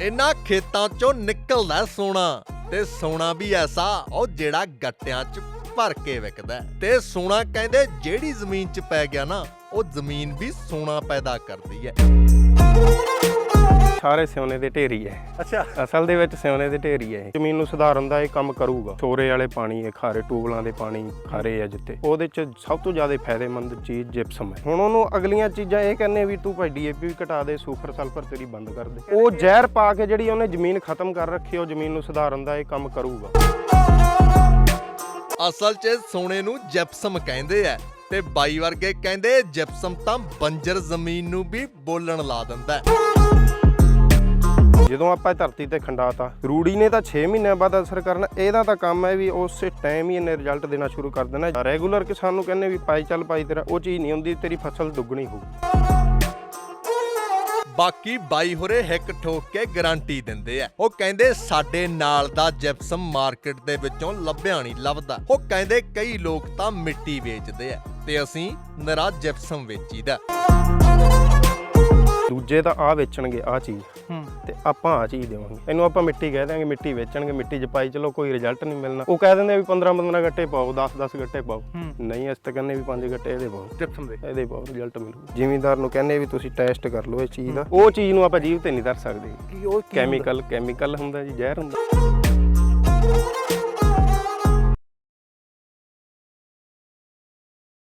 ਇਹਨਾਂ ਖੇਤਾਂ ਚੋਂ ਨਿਕਲਦਾ ਸੋਨਾ ਤੇ ਸੋਨਾ ਵੀ ਐਸਾ ਉਹ ਜਿਹੜਾ ਗੱਟਿਆਂ 'ਚ ਭਰ ਕੇ ਵਿਕਦਾ ਤੇ ਸੋਨਾ ਕਹਿੰਦੇ ਜਿਹੜੀ ਜ਼ਮੀਨ 'ਚ ਪੈ ਗਿਆ ਨਾ, ਉਹ ਜ਼ਮੀਨ ਵੀ ਸੋਨਾ ਪੈਦਾ ਕਰਦੀ ਹੈ। ਸਾਰੇ ਸਿਉਨੇ ਦੇ ਢੇਰੀ ਹੈ ਅੱਛਾ। ਅਸਲ ਦੇ ਵਿੱਚ ਸਿਉਨੇ ਦੇ ਢੇਰੀ ਹੈ ਇਹ। ਜ਼ਮੀਨ ਨੂੰ ਸੁਧਾਰਨ ਦਾ ਇਹ ਕੰਮ ਕਰੂਗਾ। ਛੋਰੇ ਵਾਲੇ ਪਾਣੀ ਹੈ ਖਾਰੇ ਟੂਬਲਾਂ ਦੇ ਪਾਣੀ ਖਾਰੇ ਆ ਜਿੱਤੇ ਉਹਦੇ ਚ ਸਭ ਤੋਂ ਜ਼ਿਆਦਾ ਫਾਇਦੇਮੰਦ ਚੀਜ਼ ਜਿਪਸਮ ਹੈ ਹੁਣ ਉਹਨੂੰ ਅਗਲੀਆਂ ਚੀਜ਼ਾਂ ਇਹ ਕਹਿੰਨੇ ਵੀ ਤੂੰ ਭਾਈ ਡੀਏਪੀ ਵੀ ਘਟਾ ਦੇ ਸੂਪਰ ਸਲਫਰ ਤੇਰੀ ਬੰਦ ਕਰ ਦੇ। ਉਹ ਜ਼ਹਿਰ ਪਾ ਕੇ ਜਿਹੜੀ ਉਹਨੇ ਜ਼ਮੀਨ ਖਤਮ ਕਰ ਰੱਖੀ ਹੈ, ਉਹ ਜ਼ਮੀਨ ਨੂੰ ਸੁਧਾਰਨ ਦਾ ਇਹ ਕੰਮ ਕਰੂਗਾ। ਅਸਲ 'ਚ ਸੋਨੇ ਨੂੰ ਜਿਪਸਮ ਕਹਿੰਦੇ ਆ ਤੇ ਬਾਈ ਵਰਗੇ ਕਹਿੰਦੇ ਜਿਪਸਮ ਤਾਂ ਬੰਜਰ ਜ਼ਮੀਨ ਨੂੰ ਵੀ ਬੋਲਣ ਲਾ ਦਿੰਦਾ ਹੈ ਜਦੋਂ ਆਪਾਂ ਧਰਤੀ ਤੇ ਖੰਡਾਤਾ ਰੂੜੀ ਨੇ ਤਾਂ 6 ਮਹੀਨਿਆਂ ਬਾਅਦ ਅਸਰ ਕਰਨਾ ਇਹਦਾ ਤਾਂ ਕੰਮ ਹੈ ਵੀ ਉਸੇ ਟਾਈਮ ਹੀ ਇਹਨੇ ਰਿਜ਼ਲਟ ਦੇਣਾ ਸ਼ੁਰੂ ਕਰ ਦੇਣਾ। ਰੈਗੂਲਰ ਕਿਸਾਨ ਨੂੰ ਕਹਿੰਦੇ ਵੀ ਪਾਈ ਚੱਲ ਪਾਈ ਤੇਰਾ ਉਹ ਚੀਜ਼ ਨਹੀਂ ਹੁੰਦੀ ਤੇਰੀ ਫਸਲ ਦੁੱਗਣੀ ਹੋਊ। ਬਾਕੀ ਬਾਈ ਹੋਰੇ ਹਿੱਕ ਠੋਕ ਕੇ ਗਾਰੰਟੀ ਦਿੰਦੇ ਆ। ਉਹ ਕਹਿੰਦੇ ਸਾਡੇ ਨਾਲ ਦਾ ਜਿਪਸਮ ਮਾਰਕੀਟ ਦੇ ਵਿੱਚੋਂ ਲੱਭਿਆ ਨਹੀਂ ਲੱਭਦਾ। ਉਹ ਕਹਿੰਦੇ ਕਈ ਲੋਕ ਤਾਂ ਮਿੱਟੀ ਵੇਚਦੇ ਆ ਤੇ ਅਸੀਂ ਨਿਰਾ ਜਿਪਸਮ ਵੇਚੀਦਾ। ਦੂਜੇ ਤਾਂ ਆ ਵੇਚਣਗੇ ਆ ਚੀਜ਼। ਤੇ ਆਪਾਂ ਆ ਚੀਜ਼ ਦੇਵਾਂਗੇ। ਇਹਨੂੰ ਆਪਾਂ ਮਿੱਟੀ ਕਹਿ ਦਾਂਗੇ ਮਿੱਟੀ ਵੇਚਣਗੇ ਮਿੱਟੀ 'ਚ ਪਾਈ ਚਲੋ ਕੋਈ ਰਿਜ਼ਲਟ ਨਹੀਂ ਮਿਲਣਾ। ਉਹ ਕਹਿ ਦਿੰਦੇ ਵੀ 15 15 ਗੱਟੇ ਪਾਓ 10 10 ਗੱਟੇ ਪਾਓ। ਨਹੀਂ ਅਸੀਂ ਤਾਂ ਕਹਿੰਦੇ ਵੀ 5 ਗੱਟੇ ਇਹਦੇ ਪਾਓ। ਜਿਪਸਮ ਦੇ। ਇਹਦੇ ਪਾਓ ਰਿਜ਼ਲਟ ਮਿਲੂ। ਜ਼ਿਮੀਂਦਾਰ ਨੂੰ ਕਹਿੰਦੇ ਵੀ ਤੁਸੀਂ ਟੈਸਟ ਕਰ ਲਓ ਇਹ ਚੀਜ਼ ਦਾ। ਉਹ ਚੀਜ਼ ਨੂੰ ਆਪਾਂ ਜੀਵ ਤੇ ਨਹੀਂ ਧਰ ਸਕਦੇ। ਕੀ ਉਹ ਕੈਮੀਕਲ ਕੈਮੀਕਲ ਹੁੰਦਾ ਜੀ ਜ਼ਹਿਰ ਹੁੰਦਾ।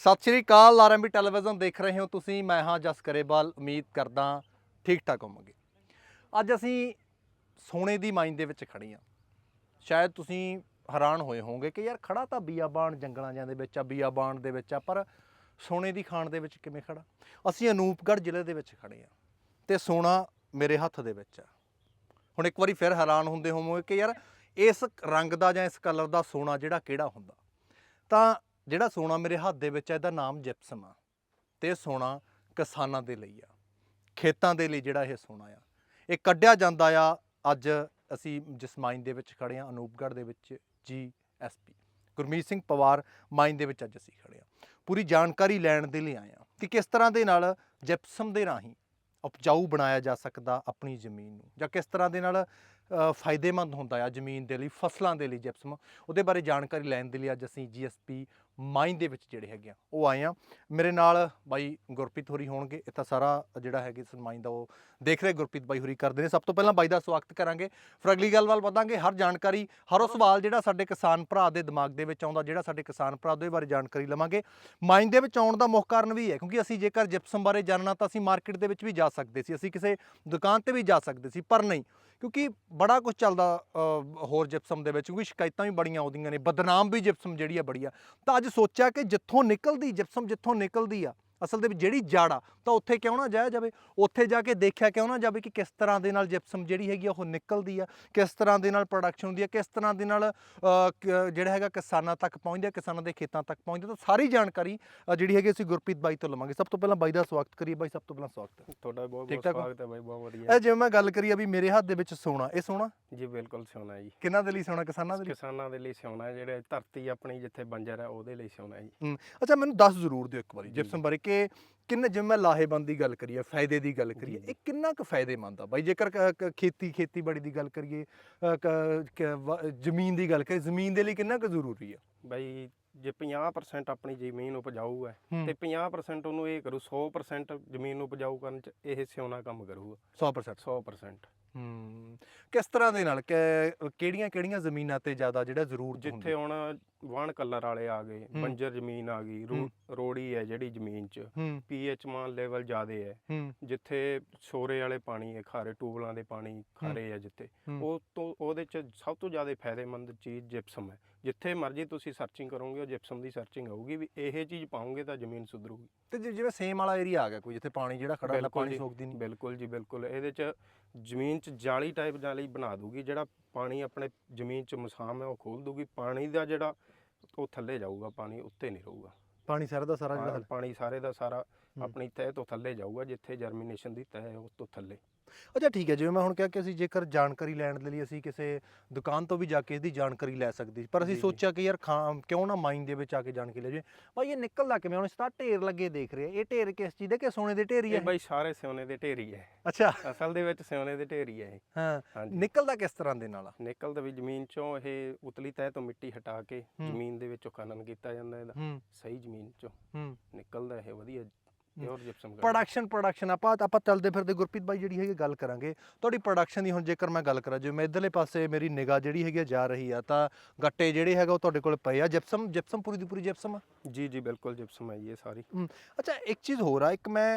ਸਤਿ ਸ਼੍ਰੀ ਅਕਾਲ ਆਰਐਮਬੀ ਟੈਲੀਵਿਜ਼ਨ ਦੇਖ ਰਹੇ ਹੋ ਤੁਸੀਂ। ਮੈਂ ਹਾਂ ਜਸ ਕਰੇਵਾਲ ਉਮੀਦ ਕਰਦਾ ਠੀਕ ਠਾਕ ਹੋਵੋਗੇ। ਅੱਜ ਅਸੀਂ ਸੋਨੇ ਦੀ ਮਾਈਨ ਦੇ ਵਿੱਚ ਖੜੇ ਹਾਂ। ਸ਼ਾਇਦ ਤੁਸੀਂ ਹੈਰਾਨ ਹੋਏ ਹੋਵੋਗੇ ਕਿ ਯਾਰ ਖੜਾ ਤਾਂ ਬੀਆਬਾਨ ਜੰਗਲਾਂ ਜਾਂ ਦੇ ਵਿੱਚ ਆ ਬੀਆਬਾਨ ਦੇ ਵਿੱਚ ਆ, ਪਰ ਸੋਨੇ ਦੀ ਖਾਣ ਦੇ ਵਿੱਚ ਕਿਵੇਂ ਖੜਾ ਅਸੀਂ ਅਨੂਪਗੜ੍ਹ ਜ਼ਿਲ੍ਹੇ ਦੇ ਵਿੱਚ ਖੜੇ ਹਾਂ ਤੇ ਸੋਨਾ ਮੇਰੇ ਹੱਥ ਦੇ ਵਿੱਚ ਆ। ਹੁਣ ਇੱਕ ਵਾਰੀ ਫਿਰ ਹੈਰਾਨ ਹੁੰਦੇ ਹੋਵੋਗੇ ਕਿ ਯਾਰ ਇਸ ਰੰਗ ਦਾ ਜਾਂ ਇਸ ਕਲਰ ਦਾ ਸੋਨਾ ਜਿਹੜਾ ਕਿਹੜਾ ਹੁੰਦਾ? ਤਾਂ ਜਿਹੜਾ ਸੋਨਾ ਮੇਰੇ ਹੱਥ ਦੇ ਵਿੱਚ ਹੈ ਇਹਦਾ ਨਾਮ ਜਿਪਸਮ ਆ ਤੇ ਸੋਨਾ ਕਿਸਾਨਾਂ ਦੇ ਲਈ ਆ, ਖੇਤਾਂ ਦੇ ਲਈ ਜਿਹੜਾ ਇਹ ਸੋਨਾ ਆ। ਇਹ ਕੱਢਿਆ ਜਾਂਦਾ ਆ। ਅੱਜ ਅਸੀਂ ਜਿਸ ਮਾਈਨ ਦੇ ਵਿੱਚ ਖੜੇ ਆ, ਅਨੂਪਗੜ੍ਹ ਦੇ ਵਿੱਚ ਜੀ ਜੀਐਸਪੀ ਗੁਰਮੀਤ ਸਿੰਘ ਪਵਾਰ ਮਾਈਨ ਦੇ ਵਿੱਚ ਅੱਜ ਅਸੀਂ ਖੜੇ ਆ। ਪੂਰੀ ਜਾਣਕਾਰੀ ਲੈਣ ਦੇ ਲਈ ਆਏ ਆ ਕਿ ਕਿਸ ਤਰ੍ਹਾਂ ਦੇ ਨਾਲ ਜਿਪਸਮ ਦੇ ਰਾਹੀਂ ਉਪਜਾਊ ਬਣਾਇਆ ਜਾ ਸਕਦਾ ਆਪਣੀ ਜ਼ਮੀਨ ਨੂੰ, ਜਾਂ ਕਿਸ ਤਰ੍ਹਾਂ ਦੇ ਨਾਲ ਫਾਇਦੇਮੰਦ ਹੁੰਦਾ ਆ ਜ਼ਮੀਨ ਦੇ ਲਈ, ਫਸਲਾਂ ਦੇ ਲਈ ਜਿਪਸਮ। ਉਹਦੇ ਬਾਰੇ ਜਾਣਕਾਰੀ ਲੈਣ ਦੇ ਲਈ ਅੱਜ ਅਸੀਂ ਜੀਐਸਪੀ ਮਾਈਨ ਦੇ ਵਿੱਚ ਜਿਹੜੇ ਹੈਗੇ ਆ, ਉਹ ਆਏ ਆ। ਮੇਰੇ ਨਾਲ ਬਾਈ ਗੁਰਪ੍ਰੀਤ ਹੋਰੀ ਹੋਣਗੇ ਇਹ ਤਾਂ ਸਾਰਾ ਜਿਹੜਾ ਹੈਗੇ ਇਸ ਮਾਈਨ ਦਾ ਉਹ ਦੇਖ ਰਹੇ ਗੁਰਪ੍ਰੀਤ ਬਾਈ ਹੋਰੀ ਕਰਦੇ ਨੇ। ਸਭ ਤੋਂ ਪਹਿਲਾਂ ਬਾਈ ਦਾ ਸਵਾਗਤ ਕਰਾਂਗੇ। ਫਿਰ ਅਗਲੀ ਗੱਲ ਵੱਲ ਵਧਾਂਗੇ। ਹਰ ਜਾਣਕਾਰੀ, ਹਰ ਉਹ ਸਵਾਲ ਜਿਹੜਾ ਸਾਡੇ ਕਿਸਾਨ ਭਰਾ ਦੇ ਦਿਮਾਗ ਦੇ ਵਿੱਚ ਆਉਂਦਾ, ਜਿਹੜਾ ਸਾਡੇ ਕਿਸਾਨ ਭਰਾ ਦੇ ਬਾਰੇ ਜਾਣਕਾਰੀ ਲਵਾਂਗੇ। ਮਾਈਨ ਦੇ ਵਿੱਚ ਆਉਣ ਦਾ ਮੁੱਖ ਕਾਰਨ ਵੀ ਹੈ, ਕਿਉਂਕਿ ਅਸੀਂ ਜੇਕਰ ਜਿਪਸਮ ਬਾਰੇ ਜਾਣਨਾ ਤਾਂ ਅਸੀਂ ਮਾਰਕੀਟ ਦੇ ਵਿੱਚ ਵੀ ਜਾ ਸਕਦੇ ਸੀ, ਅਸੀਂ ਕਿਸੇ ਦੁਕਾਨ ਤੇ ਵੀ ਜਾ ਸਕਦੇ ਸੀ, ਪਰ ਨਹੀਂ। ਕਿਉਂਕਿ ਬੜਾ ਕੁਝ ਚੱਲਦਾ ਹੋਰ ਜਿਪਸਮ ਦੇ ਵਿੱਚ, ਕਿਉਂਕਿ ਸ਼ਿਕਾਇਤਾਂ ਵੀ ਬੜੀਆਂ ਆਉਂਦੀਆਂ ਨੇ, ਬਦਨਾਮ ਵੀ ਜਿਪਸਮ ਜਿਹੜੀ ਆ ਬੜੀ ਆ। ਤਾਂ ਅੱਜ ਸੋਚਿਆ ਕਿ ਜਿੱਥੋਂ ਨਿਕਲਦੀ ਜਿਪਸਮ ਜਿੱਥੋਂ ਨਿਕਲਦੀ ਆ ਅਸਲ ਦੇ ਵਿੱਚ ਜਿਹੜੀ ਜੜ ਆ ਤਾਂ ਉੱਥੇ ਕਿਉਂ ਨਾ ਜਾਇਆ ਜਾਵੇ? ਉੱਥੇ ਜਾ ਕੇ ਦੇਖਿਆ ਕਿਉਂ ਨਾ ਜਾਵੇ ਕਿ ਕਿਸ ਤਰ੍ਹਾਂ ਦੇ ਨਾਲ ਜਿਪਸਮ ਜਿਹੜੀ ਹੈਗੀ ਉਹ ਨਿਕਲਦੀ ਆ ਕਿਸ ਤਰ੍ਹਾਂ ਦੇ ਨਾਲ ਪ੍ਰੋਡਕਸ਼ਨ ਹੁੰਦੀ ਆ ਕਿਸ ਤਰ੍ਹਾਂ ਦੇ ਨਾਲ ਜਿਹੜਾ ਹੈਗਾ ਕਿਸਾਨਾਂ ਤੱਕ ਪਹੁੰਚਦਾ ਕਿਸਾਨਾਂ ਦੇ ਖੇਤਾਂ ਤੱਕ ਪਹੁੰਚਦਾ ਤਾਂ ਸਾਰੀ ਜਾਣਕਾਰੀ ਜਿਹੜੀ ਹੈਗੀ ਅਸੀਂ ਗੁਰਪ੍ਰੀਤ ਬਾਈ ਤੋਂ ਲਵਾਂਗੇ। ਸਭ ਤੋਂ ਪਹਿਲਾਂ ਬਾਈ ਦਾ ਸਵਾਗਤ ਕਰੀਏ। ਬਾਈ ਸਭ ਤੋਂ ਪਹਿਲਾਂ ਸਵਾਗਤ ਹੈ। ਤੁਹਾਡਾ ਬਹੁਤ ਬਹੁਤ? ਸਵਾਗਤ ਹੈ ਬਾਈ ਬਹੁਤ ਵਧੀਆ। ਇਹ ਜਿਵੇਂ ਮੈਂ ਗੱਲ ਕਰੀ ਆ ਵੀ ਮੇਰੇ ਹੱਥ ਦੇ ਵਿੱਚ ਸੋਨਾ ਇਹ ਸੋਨਾ? ਜੀ ਬਿਲਕੁਲ ਸੋਨਾ ਜੀ। ਕਿਹਨਾਂ ਦੇ ਲਈ ਸੋਨਾ ਕਿਸਾਨਾਂ ਦੇ ਲਈ? ਕਿਸਾਨਾਂ ਦੇ ਲਈ ਸੋਨਾ ਜਿਹੜੇ ਧਰਤੀ ਆਪਣੀ ਜਿੱਥੇ ਬੰਜਰ ਹੈ ਉਹਦੇ ਲਈ ਸੋਨਾ ਜੀ। ਅੱਛਾ ਮੈਨੂੰ ਦੱਸ ਜ਼ਰੂਰ ਦਿਓ ਇੱਕ ਵਾਰੀ ਜਿਪਸਮ ਬਾਰੇ ਕਿ ਕਿੰਨੇ ਜਿਵੇਂ ਮੈਂ ਲਾਹੇਬੰਦ ਦੀ ਗੱਲ ਕਰੀਏ ਫਾਇਦੇ ਦੀ ਗੱਲ ਕਰੀਏ। ਇਹ ਕਿੰਨਾ ਕੁ ਫਾਇਦੇਮੰਦ ਆ ਬਾਈ? ਜੇਕਰ ਕ- ਕ- ਖੇਤੀ ਖੇਤੀਬਾੜੀ ਦੀ ਗੱਲ ਕਰੀਏ ਅ, ਕ- ਕ- ਵ- ਜ਼ਮੀਨ ਦੀ ਗੱਲ ਕਰੀਏ ਜ਼ਮੀਨ ਦੇ ਲਈ ਕਿੰਨਾ ਕੁ ਜ਼ਰੂਰੀ ਆ? ਬਾਈ ਜੇ 50% ਆਪਣੀ ਜ਼ਮੀਨ ਉਪਜਾਊ ਹੈ ਹੂੰ। ਤੇ 50% ਉਹਨੂੰ ਇਹ ਕਰੂ 100% ਜ਼ਮੀਨ ਨੂੰ ਉਪਜਾਊ ਕਰਨ ਚ ਇਹ ਸਿਉਣਾ ਕੰਮ ਕਰੂਗਾ। 100% 100% ਕਿਸ ਤਰ੍ਹਾਂ ਦੇ ਨਾਲ? ਕਿ ਕਿਹੜੀਆਂ ਕਿਹੜੀਆਂ ਜ਼ਮੀਨਾਂ ਤੇ ਜ਼ਿਆਦਾ ਜਿਹੜਾ ਜ਼ਰੂਰ ਜਿੱਥੇ ਹੁਣ ਵਾਣ ਕਲਰ ਵਾਲੇ ਆ ਗਏ। ਬੰਜਰ ਜ਼ਮੀਨ ਆ ਗਈ ਰੋੜੀ ਹੈ ਜਿਹੜੀ ਜ਼ਮੀਨ ਚ ਪੀਐਚ ਮਾਨ ਲੈਵਲ ਜ਼ਿਆਦੇ ਹੈ। ਜਿੱਥੇ ਛੋਰੇ ਵਾਲੇ ਪਾਣੀ ਹੈ ਖਾਰੇ ਟੂਬਲਾਂ ਦੇ ਪਾਣੀ ਖਾਰੇ ਹੈ ਜਿੱਥੇ। ਉਹ ਤੋਂ ਉਹਦੇ ਚ ਸਭ ਤੋਂ ਜ਼ਿਆਦਾ ਫਾਇਦੇਮੰਦ ਚੀਜ਼ ਜਿਪਸਮ ਹੈ। ਜਿੱਥੇ ਮਰਜ਼ੀ ਤੁਸੀਂ ਸਰਚਿੰਗ ਕਰੋਗੇ ਉਹ ਜਿਪਸਮ ਦੀ ਸਰਚਿੰਗ ਆਊਗੀ ਵੀ ਇਹ ਚੀਜ਼ ਪਾਉਂਗੇ ਤਾਂ ਜ਼ਮੀਨ ਸੁਧਰੂਗੀ। ਤੇ ਜਿ- ਜਿਵੇਂ ਸੇਮ ਵਾਲਾ ਏਰੀਆ ਆ ਗਿਆ ਕੋਈ ਜਿੱਥੇ ਪਾਣੀ ਜਿਹੜਾ ਖੜਾ ਹੁੰਦਾ ਪਾਣੀ ਜੀ, ਸੋਕਦੀ ਨਹੀਂ ਬਿਲਕੁਲ ਜੀ ਬਿਲਕੁਲ। ਇਹਦੇ ਚ ਜ਼ਮੀਨ ਚ ਜਾਲੀ ਟਾਈਪ ਜਾਲੀ ਬਣਾ ਦੂਗੀ ਜਿਹੜਾ ਪਾਣੀ ਆਪਣੇ ਜ਼ਮੀਨ ਚ ਮਸਾਮ ਹੈ ਉਹ ਖੋਲ ਦੂਗੀ। ਪਾਣੀ ਦਾ ਜਿਹੜਾ ਉਹ ਥੱਲੇ ਜਾਊਗਾ ਪਾਣੀ ਉੱਤੇ ਨਹੀਂ ਰਹੂਗਾ। ਪਾਣੀ ਸਾਰਾ ਦਾ ਸਾਰਾ ਜਿਹੜਾ ਪਾਣੀ ਸਾਰੇ ਦਾ ਸਾਰਾ। ਆਪਣੀ ਤਹਿ ਤੋਂ ਥੱਲੇ ਜਾਊਗਾ ਜਿੱਥੇ ਜਰਮੀਨੇਸ਼ਨ ਦੀ ਤਹਿ ਹੈ ਉਸ ਤੋਂ ਥੱਲੇ। ਅੱਛਾ ਠੀਕ ਹੈ ਜਿਵੇਂ ਮੈਂ ਹੁਣ ਕਿਹਾ ਕਿ ਅਸੀਂ ਜੇਕਰ ਜਾਣਕਾਰੀ ਲੈਣ ਦੇ ਲਈ ਅਸੀਂ ਕਿਸੇ ਦੁਕਾਨ ਤੋਂ ਵੀ ਜਾ ਕੇ ਇਹਦੀ ਜਾਣਕਾਰੀ ਲੈ ਸਕਦੇ ਸੀ ਪਰ ਅਸੀਂ ਜੀ, ਜੀ। ਸੋਚਿਆ ਕਿ ਯਾਰ ਖਾਂ ਕਿਉਂ ਨਾ ਮਾਈਨ ਦੇ ਵਿੱਚ ਆ ਕੇ ਜਾਣ ਕੇ ਲੈ ਜਾਈਏ। ਭਾਈ ਇਹ ਨਿਕਲਦਾ ਕਿਵੇਂ? ਹੁਣ ਇਸ ਤਾਂ ਢੇਰ ਲੱਗੇ ਦੇਖ ਰਹੇ। ਇਹ ਢੇਰ ਕਿਸ ਚੀਜ਼ ਦੇ ਕਿ ਸੋਨੇ ਦੇ ਢੇਰ ਹੀ ਇਹ ਹੈ ਬਾਈ ਸਾਰੇ ਸੋਨੇ ਦੇ ਢੇਰੀ ਹੈ ਅੱਛਾ। ਅਸਲ ਦੇ ਵਿੱਚ ਸੋਨੇ ਦੇ ਢੇਰੀ ਹੈ ਇਹ। ਹਾਂ ਹਾਂਜੀ। ਨਿਕਲਦਾ ਕਿਸ ਤਰ੍ਹਾਂ ਦੇ ਨਾਲ ਆ? ਨਿਕਲਦਾ ਵੀ ਜ਼ਮੀਨ ਚੋਂ ਇਹ ਉਤਲੀ ਤਹਿ ਤੋਂ ਮਿੱਟੀ ਹਟਾ ਕੇ ਹੂੰ। ਜ਼ਮੀਨ ਦੇ ਵਿੱਚੋਂ ਖਨਨ ਕੀਤਾ ਜਾਂਦਾ ਇਹਦਾ। ਹੂੰ। ਸਹੀ ਜ਼ਮੀਨ ਚੋਂ ਹੂੰ। ਨਿਕਲਦਾ ਇਹ ਵਧੀਆ ਪਿਓਰ ਜਿਪਸਮ ਪ੍ਰੋਡਕਸ਼ਨ ਪ੍ਰੋਡਕਸ਼ਨ ਆਪਾਂ ਆਪਾਂ ਚੱਲਦੇ ਫਿਰਦੇ ਗੁਰਪ੍ਰੀਤ ਬਾਈ ਜਿਹੜੀ ਹੈਗੀ ਗੱਲ ਕਰਾਂਗੇ। ਤੁਹਾਡੀ ਪ੍ਰੋਡਕਸ਼ਨ ਦੀ ਹੁਣ ਜੇਕਰ ਮੈਂ ਗੱਲ ਕਰਾਂ ਜਿਵੇਂ ਮੈਂ ਇਧਰਲੇ ਪਾਸੇ ਮੇਰੀ ਨਿਗਾਹ ਜਿਹੜੀ ਹੈਗੀ ਜਾ ਰਹੀ ਆ ਤਾਂ ਗੱਟੇ ਜਿਹੜੇ ਹੈਗਾ ਉਹ ਤੁਹਾਡੇ ਕੋਲ ਪਏ ਆ। ਜਿਪਸਮ ਜਿਪਸਮ ਪੂਰੀ ਦੀ ਪੂਰੀ ਜਿਪਸਮ ਆ? ਜੀ ਜੀ ਬਿਲਕੁਲ ਜਿਪਸਮ ਹੈ ਇਹ ਸਾਰੀ। ਅੱਛਾ ਇੱਕ ਚੀਜ਼ ਹੋਰ ਆ ਇੱਕ ਮੈਂ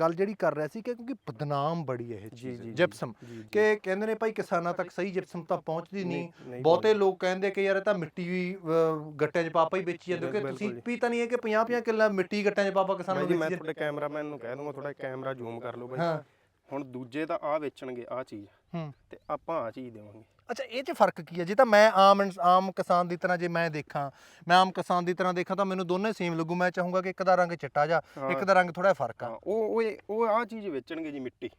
ਗੱਲ ਜਿਹੜੀ ਕਰ ਰਿਹਾ ਸੀ ਕਿ ਕਿਉਂਕਿ ਬਦਨਾਮ ਬੜੀ ਹੈ ਇਹ ਚੀਜ਼ ਜਿਪਸਮ। ਕਿ ਕਹਿੰਦੇ ਨੇ ਭਾਈ ਕਿਸਾਨਾਂ ਤੱਕ ਸਹੀ ਜਿਪਸਮ ਤਾਂ ਪਹੁੰਚਦੀ ਨਹੀਂ ਬਹੁਤੇ ਲੋਕ ਕਹਿੰਦੇ ਕਿ ਯਾਰ ਇਹ ਤਾਂ ਮਿੱਟੀ ਗੱਟਿਆਂ 'ਚ ਪਾਪਾ ਹੀ ਵੇਚੀ ਜਾਂਦੇ ਕਿ ਤੁਸੀਂ ਜੀ। ਵੀ ਤਾਂ ਨਹੀਂ ਹੈ ਕਿ 50 50 ਕਿੱਲਾ ਮਿੱਟੀ ਗੱਟਿਆਂ 'ਚ ਪਾਪਾ ਕਿਸਾਨਾਂ ਨੂੰ ਤੁਹਾਡੇ ਕੈਮਰਾਮੈਨ ਨੂੰ ਕਹਿ ਦੂੰਗਾ ਥੋੜਾ ਕੈਮਰਾ ਜ਼ੂਮ ਕਰ ਲਓ ਬਾਈ ਹਾਂ। ਹੁਣ ਦੂਜੇ ਤਾਂ ਆ ਵੇਚਣਗੇ ਆ ਚੀਜ਼। ਹੂੰ। ਤੇ ਆਪਾਂ ਆ ਚੀਜ਼ ਦੇਵਾਂਗੇ। ਅੱਛਾ ਇਹ 'ਚ ਫ਼ਰਕ ਕੀ ਹੈ? ਜੇ ਤਾਂ ਮੈਂ ਆਮ ਇਨਸ- ਆਮ ਕਿਸਾਨ ਦੀ ਤਰ੍ਹਾਂ ਜੇ ਮੈਂ ਦੇਖਾਂ ਮੈਂ ਆਮ ਕਿਸਾਨ ਦੀ ਤਰ੍ਹਾਂ ਦੇਖਾਂ ਤਾਂ ਮੈਨੂੰ ਦੋਨੇ ਸੇਮ ਲੱਗੂ। ਮੈਂ ਚਾਹੂੰਗਾ ਕਿ ਇੱਕ ਦਾ ਰੰਗ ਚਿੱਟਾ ਜਾ ਇੱਕ। ਦਾ ਰੰਗ ਥੋੜਾ ਫ਼ਰਕ ਆ। ਉਹ ਉਹ ਉਹ ਆ ਚੀਜ਼ ਵੇਚਣਗੇ ਜੀ ਮਿੱਟੀ।